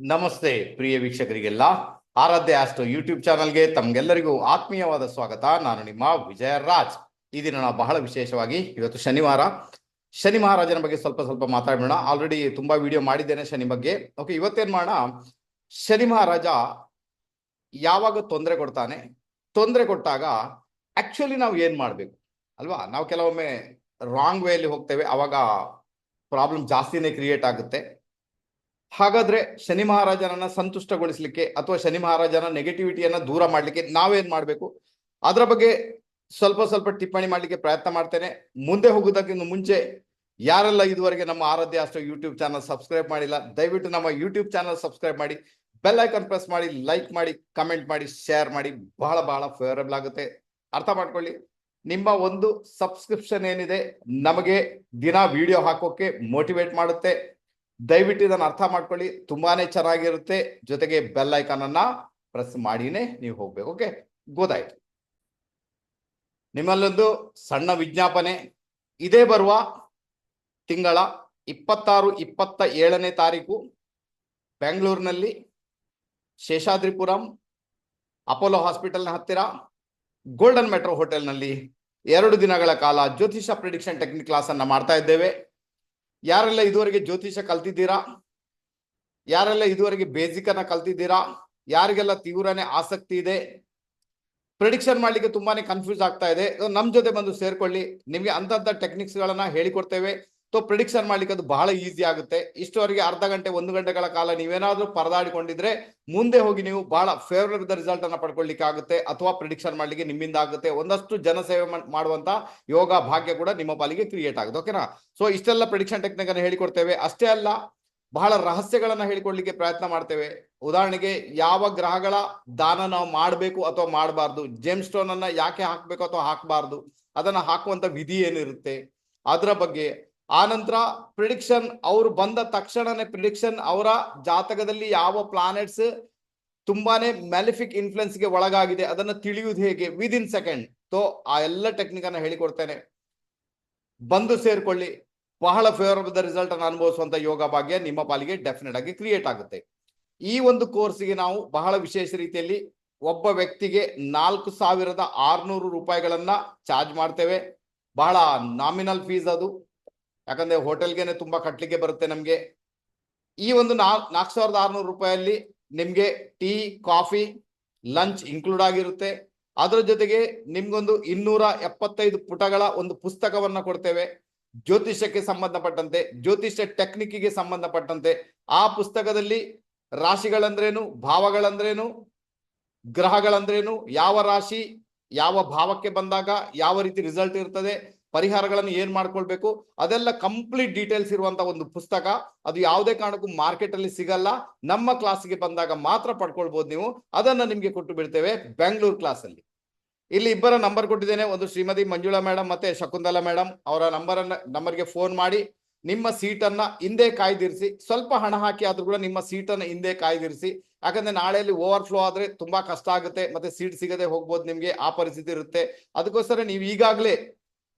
ನಮಸ್ತೆ ಪ್ರಿಯ ವೀಕ್ಷಕರಿಗೆಲ್ಲ. ಆರಾಧ್ಯ osteo YouTube ಚಾನಲ್ಗೆ ತಮ್ಗೆಲ್ಲರಿಗೂ ಆತ್ಮೀಯವಾದ ಸ್ವಾಗತ. ನಾನು ನಿಮ್ಮ ವಿಜಯ ರಾಜ್ ಈ ದಿನ ನಾವು ಬಹಳ ವಿಶೇಷವಾಗಿ ಇವತ್ತು ಶನಿವಾರ. ಶನಿ ಮಹಾರಾಜನ ಬಗ್ಗೆ ಸ್ವಲ್ಪ ಸ್ವಲ್ಪ ಮಾತಾಡೋಣ ಆಲ್ರೆಡಿ ತುಂಬಾ ವಿಡಿಯೋ ಮಾಡಿದ್ದೇನೆ ಶನಿ ಬಗ್ಗೆ. ಓಕೆ ಇವತ್ತೇನ್ ಮಾಡೋಣ? ಶನಿ ಮಹಾರಾಜ ಯಾವಾಗ ತೊಂದರೆ ಕೊಡ್ತಾನೆ? ತೊಂದರೆ ಕೊಟ್ಟಾಗ ಆಕ್ಚುಲಿ ನಾವು ಏನ್ ಮಾಡ್ಬೇಕು? ಅಲ್ವಾ? ನಾವು ಕೆಲವೊಮ್ಮೆ ರಾಂಗ್ ವೇಯಲ್ಲಿ ಹೋಗ್ತೇವೆ. ಅವಾಗ ಪ್ರಾಬ್ಲಮ್ ಜಾಸ್ತಿನೇ ಕ್ರಿಯೇಟ್ ಆಗುತ್ತೆ. ಹಾಗಾದ್ರೆ ಶನಿ ಮಹಾರಾಜನನ್ನ ಸಂತುಷ್ಟಗೊಳಿಸ್ಲಿಕ್ಕೆ ಅಥವಾ ಶನಿ ಮಹಾರಾಜನ ನೆಗೆಟಿವಿಟಿಯನ್ನ ದೂರ ಮಾಡ್ಲಿಕ್ಕೆ ನಾವೇನ್ ಮಾಡ್ಬೇಕು? ಅದರ ಬಗ್ಗೆ ಸ್ವಲ್ಪ ಸ್ವಲ್ಪ ಟಿಪ್ಪಣಿ ಮಾಡ್ಲಿಕ್ಕೆ ಪ್ರಯತ್ನ ಮಾಡ್ತೇನೆ. ಮುಂದೆ ಹೋಗೋದಕ್ಕಿಂತ ಮುಂಚೆ ಯಾರೆಲ್ಲ ಇದುವರೆಗೆ ನಮ್ಮ ಆರಾಧ್ಯ ಅಷ್ಟು ಯೂಟ್ಯೂಬ್ ಚಾನಲ್ ಸಬ್ಸ್ಕ್ರೈಬ್ ಮಾಡಿಲ್ಲ, ದಯವಿಟ್ಟು ನಮ್ಮ ಯೂಟ್ಯೂಬ್ ಚಾನಲ್ ಸಬ್ಸ್ಕ್ರೈಬ್ ಮಾಡಿ ಬೆಲ್ ಐಕನ್ ಪ್ರೆಸ್ ಮಾಡಿ ಲೈಕ್ ಮಾಡಿ ಕಮೆಂಟ್ ಮಾಡಿ ಶೇರ್ ಮಾಡಿ. ಬಹಳ ಬಹಳ ಫೇವರಬಲ್ ಆಗುತ್ತೆ. ಅರ್ಥ ಮಾಡ್ಕೊಳ್ಳಿ. ನಿಮ್ಮ ಒಂದು ಸಬ್ಸ್ಕ್ರಿಪ್ಷನ್ ಏನಿದೆ, ನಮಗೆ ದಿನ ವಿಡಿಯೋ ಹಾಕೋಕೆ ಮೋಟಿವೇಟ್ ಮಾಡುತ್ತೆ. ದಯವಿಟ್ಟು ಇದನ್ನು ಅರ್ಥ ಮಾಡ್ಕೊಳ್ಳಿ. ತುಂಬಾನೇ ಚೆನ್ನಾಗಿರುತ್ತೆ. ಜೊತೆಗೆ ಬೆಲ್ ಐಕಾನ್ ಅನ್ನ ಪ್ರೆಸ್ ಮಾಡಿನೇ ನೀವು ಹೋಗ್ಬೇಕು ಓಕೆ ಗೊತ್ತಾಯ್ತು. ನಿಮ್ಮಲ್ಲೊಂದು ಸಣ್ಣ ವಿಜ್ಞಾಪನೆ. ಇದೇ ಬರುವ ತಿಂಗಳ ಇಪ್ಪತ್ತಾರು, ಇಪ್ಪತ್ತ ಏಳನೇ ತಾರೀಕು ಬೆಂಗಳೂರಿನಲ್ಲಿ ಶೇಷಾದ್ರಿಪುರಂ, ಅಪೋಲೋ ಹಾಸ್ಪಿಟಲ್ನ ಹತ್ತಿರ, ಗೋಲ್ಡನ್ ಮೆಟ್ರೋ ಹೋಟೆಲ್ನಲ್ಲಿ ಎರಡು ದಿನಗಳ ಕಾಲ ಜ್ಯೋತಿಷ ಪ್ರಿಡಿಕ್ಷನ್ ಟೆಕ್ನಿಕ್ ಕ್ಲಾಸ್ ಅನ್ನ ಮಾಡ್ತಾ ಇದ್ದೇವೆ. ಯಾರೆಲ್ಲ ಇದುವರೆಗೆ ಜ್ಯೋತಿಷ ಕಲ್ತಿದ್ದೀರಾ? ಯಾರೆಲ್ಲ ಇದುವರೆಗೆ ಬೇಸಿಕ್ ಅನ್ನ ಕಲ್ತಿದ್ದೀರಾ? ಯಾರಿಗೆಲ್ಲ ತೀವ್ರನೇ ಆಸಕ್ತಿ ಇದೆ? ಪ್ರಿಡಿಕ್ಷನ್ ಮಾಡ್ಲಿಕ್ಕೆ ತುಂಬಾನೇ ಕನ್ಫ್ಯೂಸ್ ಆಗ್ತಾ ಇದೆ. ನಮ್ ಜೊತೆ ಬಂದು ಸೇರ್ಕೊಳ್ಳಿ. ನಿಮ್ಗೆ ಅಂತಂತ ಟೆಕ್ನಿಕ್ಸ್ ಗಳನ್ನ ಹೇಳಿಕೊಡ್ತೇವೆ. ಸೊ ಪ್ರಿಡಿಕ್ಷನ್ ಮಾಡ್ಲಿಕ್ಕೆ ಅದು ಬಹಳ ಈಸಿ ಆಗುತ್ತೆ. ಇಷ್ಟವರೆಗೆ ಅರ್ಧ ಗಂಟೆ, ಒಂದು ಗಂಟೆಗಳ ಕಾಲ ನೀವೇನಾದ್ರೂ ಪರದಾಡಿಕೊಂಡಿದ್ರೆ ಮುಂದೆ ಹೋಗಿ ನೀವು ಬಹಳ ಫೇವರಬಲ್ ರಿಸಲ್ಟ್ ಅನ್ನ ಪಡ್ಕೊಳ್ಳಿಕ್ಕೆ ಆಗುತ್ತೆ ಅಥವಾ ಪ್ರಿಡಿಕ್ಷನ್ ಮಾಡ್ಲಿಕ್ಕೆ ನಿಮ್ಮಿಂದ ಆಗುತ್ತೆ. ಒಂದಷ್ಟು ಜನಸೇವೆ ಮಾಡ್- ಮಾಡುವಂತ ಯೋಗ ಭಾಗ್ಯ ಕೂಡ ನಿಮ್ಮ ಪಾಲಿಗೆ ಕ್ರಿಯೇಟ್ ಆಗುತ್ತೆ ಓಕೆನಾ ಸೊ ಇಷ್ಟೆಲ್ಲ ಪ್ರಿಡಿಕ್ಷನ್ ಟೆಕ್ನಿಕ್ ಅನ್ನು ಹೇಳಿಕೊಡ್ತೇವೆ. ಅಷ್ಟೇ ಅಲ್ಲ, ಬಹಳ ರಹಸ್ಯಗಳನ್ನ ಹೇಳಿಕೊಡ್ಲಿಕ್ಕೆ ಪ್ರಯತ್ನ ಮಾಡ್ತೇವೆ. ಉದಾಹರಣೆಗೆ, ಯಾವ ಗ್ರಹಗಳ ದಾನ ನಾವು ಮಾಡಬೇಕು ಅಥವಾ ಮಾಡಬಾರ್ದು? ಜೇಮ್ ಸ್ಟೋನ್ ಅನ್ನ ಯಾಕೆ ಹಾಕ್ಬೇಕು ಅಥವಾ ಹಾಕಬಾರ್ದು? ಅದನ್ನ ಹಾಕುವಂತ ವಿಧಿ ಏನಿರುತ್ತೆ? ಅದರ ಬಗ್ಗೆ ಆನಂತರ ಪ್ರಿಡಿಕ್ಷನ್ ಅವರು ಬಂದ ತಕ್ಷಣನೇ ಪ್ರಿಡಿಕ್ಷನ್ ಅವರ ಜಾತಕದಲ್ಲಿ ಯಾವ ಪ್ಲಾನೆಟ್ಸ್ ತುಂಬಾನೇ ಮ್ಯಾಲಿಫಿಕ್ ಇನ್ಫ್ಲುಯೆನ್ಸ್ಗೆ ಒಳಗಾಗಿದೆ ಅದನ್ನ ತಿಳಿಯುವುದು ಹೇಗೆ ವಿದಿನ್ ಸೆಕೆಂಡ್ ಸೊ ಆ ಎಲ್ಲ ಟೆಕ್ನಿಕ್ ಅನ್ನ ಹೇಳಿಕೊಡ್ತೇನೆ. ಬಂದು ಸೇರ್ಕೊಳ್ಳಿ. ಬಹಳ ಫೇವರಬಲ್ ರಿಸಲ್ಟ್ ಅನ್ನು ಅನುಭವಿಸುವಂತ ಯೋಗ ಭಾಗ್ಯ ನಿಮ್ಮ ಪಾಲಿಗೆ ಡೆಫಿನೆಟ್ ಆಗಿ ಕ್ರಿಯೇಟ್ ಆಗುತ್ತೆ. ಈ ಒಂದು ಕೋರ್ಸ್ಗೆ ನಾವು ಬಹಳ ವಿಶೇಷ ರೀತಿಯಲ್ಲಿ ಒಬ್ಬ ವ್ಯಕ್ತಿಗೆ ನಾಲ್ಕು ಸಾವಿರದ ಆರ್ನೂರು ರೂಪಾಯಿಗಳನ್ನ ಚಾರ್ಜ್ ಮಾಡ್ತೇವೆ. ಬಹಳ ನಾಮಿನಲ್ ಫೀಸ್ ಅದು. ಯಾಕಂದ್ರೆ ಹೋಟೆಲ್ಗೆನೆ ತುಂಬಾ ಕಟ್ಲಿಕ್ಕೆ ಬರುತ್ತೆ ನಮ್ಗೆ. ಈ ಒಂದು ನಾ ನಾಲ್ಕು ಸಾವಿರದ ಆರ್ನೂರು ರೂಪಾಯಲ್ಲಿ ನಿಮ್ಗೆ ಟೀ, ಕಾಫಿ, ಲಂಚ್ ಇನ್ಕ್ಲೂಡ್ ಆಗಿರುತ್ತೆ. ಅದರ ಜೊತೆಗೆ ನಿಮ್ಗೊಂದು ಇನ್ನೂರ ಎಪ್ಪತ್ತೈದು ಪುಟಗಳ ಒಂದು ಪುಸ್ತಕವನ್ನ ಕೊಡ್ತೇವೆ. ಜ್ಯೋತಿಷ್ಯಕ್ಕೆ ಸಂಬಂಧಪಟ್ಟಂತೆ, ಜ್ಯೋತಿಷ್ಯ ಟೆಕ್ನಿಕ್ಕಿಗೆ ಸಂಬಂಧಪಟ್ಟಂತೆ. ಆ ಪುಸ್ತಕದಲ್ಲಿ ರಾಶಿಗಳಂದ್ರೇನು, ಭಾವಗಳಂದ್ರೇನು, ಗ್ರಹಗಳಂದ್ರೇನು, ಯಾವ ರಾಶಿ, ಯಾವ ಭಾವಕ್ಕೆ ಬಂದಾಗ ಯಾವ ರೀತಿ ರಿಸಲ್ಟ್ ಇರ್ತದೆ ಪರಿಹಾರಗಳನ್ನು ಏನ್ ಮಾಡ್ಕೊಳ್ಬೇಕು? ಅದೆಲ್ಲ ಕಂಪ್ಲೀಟ್ ಡೀಟೇಲ್ಸ್ ಇರುವಂತ ಒಂದು ಪುಸ್ತಕ. ಅದು ಯಾವುದೇ ಕಾರಣಕ್ಕೂ ಮಾರ್ಕೆಟ್ ಅಲ್ಲಿ ಸಿಗಲ್ಲ. ನಮ್ಮ ಕ್ಲಾಸ್ಗೆ ಬಂದಾಗ ಮಾತ್ರ ಪಡ್ಕೊಳ್ಬಹುದು ನೀವು. ಅದನ್ನ ನಿಮ್ಗೆ ಕೊಟ್ಟು ಬಿಡ್ತೇವೆ ಬೆಂಗಳೂರು ಕ್ಲಾಸ್ ಅಲ್ಲಿ. ಇಲ್ಲಿ ಇಬ್ಬರ ನಂಬರ್ ಕೊಟ್ಟಿದ್ದೇನೆ. ಒಂದು ಶ್ರೀಮತಿ ಮಂಜುಳಾ ಮೇಡಮ್ ಮತ್ತೆ ಶಕುಂತಲಾ ಮೇಡಮ್ ಅವರ ನಂಬರ್ ಅನ್ನ ನಂಬರ್ಗೆ ಫೋನ್ ಮಾಡಿ. ನಿಮ್ಮ ಸೀಟನ್ನ ಹಿಂದೆ ಕಾಯ್ದಿರಿಸಿ. ಸ್ವಲ್ಪ ಹಣ ಹಾಕಿ ಆದ್ರೂ ಕೂಡ ನಿಮ್ಮ ಸೀಟನ್ನ ಹಿಂದೆ ಕಾಯ್ದಿರಿಸಿ. ಯಾಕಂದ್ರೆ ನಾಳೆಯಲ್ಲಿ ಓವರ್ ಫ್ಲೋ ಆದ್ರೆ ತುಂಬಾ ಕಷ್ಟ ಆಗುತ್ತೆ. ಮತ್ತೆ ಸೀಟ್ ಸಿಗದೆ ಹೋಗ್ಬೋದು ನಿಮ್ಗೆ. ಆ ಪರಿಸ್ಥಿತಿ ಇರುತ್ತೆ. ಅದಕ್ಕೋಸ್ಕರ ನೀವು ಈಗಾಗಲೇ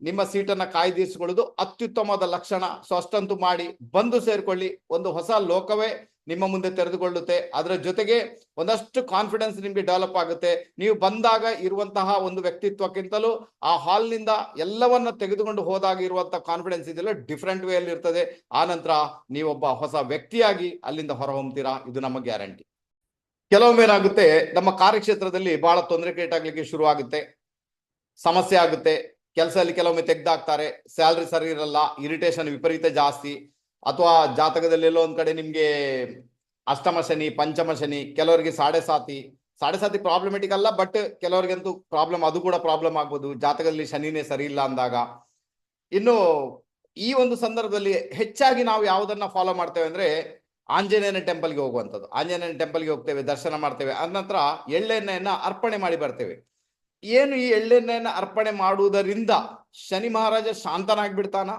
ನಿಮ್ಮ ಸೀಟನ್ನ ಕಾಯ್ದಿರಿಸಿಕೊಳ್ಳೋದು ಅತ್ಯುತ್ತಮವಾದ ಲಕ್ಷಣ. ಸೊ ಮಾಡಿ ಬಂದು ಸೇರಿಕೊಳ್ಳಿ. ಒಂದು ಹೊಸ ಲೋಕವೇ ನಿಮ್ಮ ಮುಂದೆ ತೆರೆದುಕೊಳ್ಳುತ್ತೆ. ಅದರ ಜೊತೆಗೆ ಒಂದಷ್ಟು ಕಾನ್ಫಿಡೆನ್ಸ್ ನಿಮಗೆ ಡೆವಲಪ್ ಆಗುತ್ತೆ. ನೀವು ಬಂದಾಗ ಇರುವಂತಹ ಒಂದು ವ್ಯಕ್ತಿತ್ವಕ್ಕಿಂತಲೂ ಆ ಹಾಲ್ನಿಂದ ಎಲ್ಲವನ್ನ ತೆಗೆದುಕೊಂಡು ಹೋದಾಗ ಇರುವಂತಹ ಕಾನ್ಫಿಡೆನ್ಸ್ ಇದೆಲ್ಲ ಡಿಫ್ರೆಂಟ್ ವೇ ಅಲ್ಲಿ ಇರ್ತದೆ. ಆ ನಂತರ ನೀವೊಬ್ಬ ಹೊಸ ವ್ಯಕ್ತಿಯಾಗಿ ಅಲ್ಲಿಂದ ಹೊರಹೊಮ್ತೀರಾ? ಇದು ನಮ್ಮ ಗ್ಯಾರಂಟಿ. ಕೆಲವೊಮ್ಮೆ ಏನಾಗುತ್ತೆ ನಮ್ಮ ಕಾರ್ಯಕ್ಷೇತ್ರದಲ್ಲಿ ಬಹಳ ತೊಂದರೆ ಕ್ರಿಯೇಟ್ ಆಗ್ಲಿಕ್ಕೆ ಶುರು ಆಗುತ್ತೆ ಸಮಸ್ಯೆ ಆಗುತ್ತೆ. ಕೆಲಸದಲ್ಲಿ ಕೆಲವೊಮ್ಮೆ ತೆಗ್ದಾಕ್ತಾರೆ ಸ್ಯಾಲ್ರಿ ಸರಿ ಇರಲ್ಲ ಇರಿಟೇಷನ್ ವಿಪರೀತ ಜಾಸ್ತಿ. ಅಥವಾ ಜಾತಕದಲ್ಲಿ ಎಲ್ಲೋ ಒಂದ್ ಕಡೆ ನಿಮ್ಗೆ ಅಷ್ಟಮ ಶನಿ, ಪಂಚಮ ಶನಿ, ಕೆಲವರಿಗೆ ಸಾಡೆ ಸಾತಿ. ಸಾಡೆ ಸಾತಿ ಪ್ರಾಬ್ಲಮೆಟಿಕ್ ಅಲ್ಲ ಬಟ್ ಕೆಲವರಿಗಂತೂ ಪ್ರಾಬ್ಲಮ್ ಅದು ಕೂಡ ಪ್ರಾಬ್ಲಮ್ ಆಗ್ಬೋದು. ಜಾತಕದಲ್ಲಿ ಶನಿನೇ ಸರಿ ಇಲ್ಲ ಅಂದಾಗ. ಇನ್ನು ಈ ಒಂದು ಸಂದರ್ಭದಲ್ಲಿ ಹೆಚ್ಚಾಗಿ ನಾವು ಯಾವುದನ್ನ ಫಾಲೋ ಮಾಡ್ತೇವೆ ಅಂದ್ರೆ ಆಂಜನೇಯನ ಟೆಂಪಲ್ಗೆ ಹೋಗುವಂಥದ್ದು. ಆಂಜನೇಯನ ಟೆಂಪಲ್ಗೆ ಹೋಗ್ತೇವೆ, ದರ್ಶನ ಮಾಡ್ತೇವೆ. ಅದ ನಂತರ ಎಳ್ಳೆಣ್ಣೆಯನ್ನ ಅರ್ಪಣೆ ಮಾಡಿ ಬರ್ತೇವೆ. ಏನು ಈ ಎಳ್ಳೆಣ್ಣೆಯನ್ನು ಅರ್ಪಣೆ ಮಾಡುವುದರಿಂದ ಶನಿ ಮಹಾರಾಜ ಶಾಂತನಾಗ್ಬಿಡ್ತಾನ?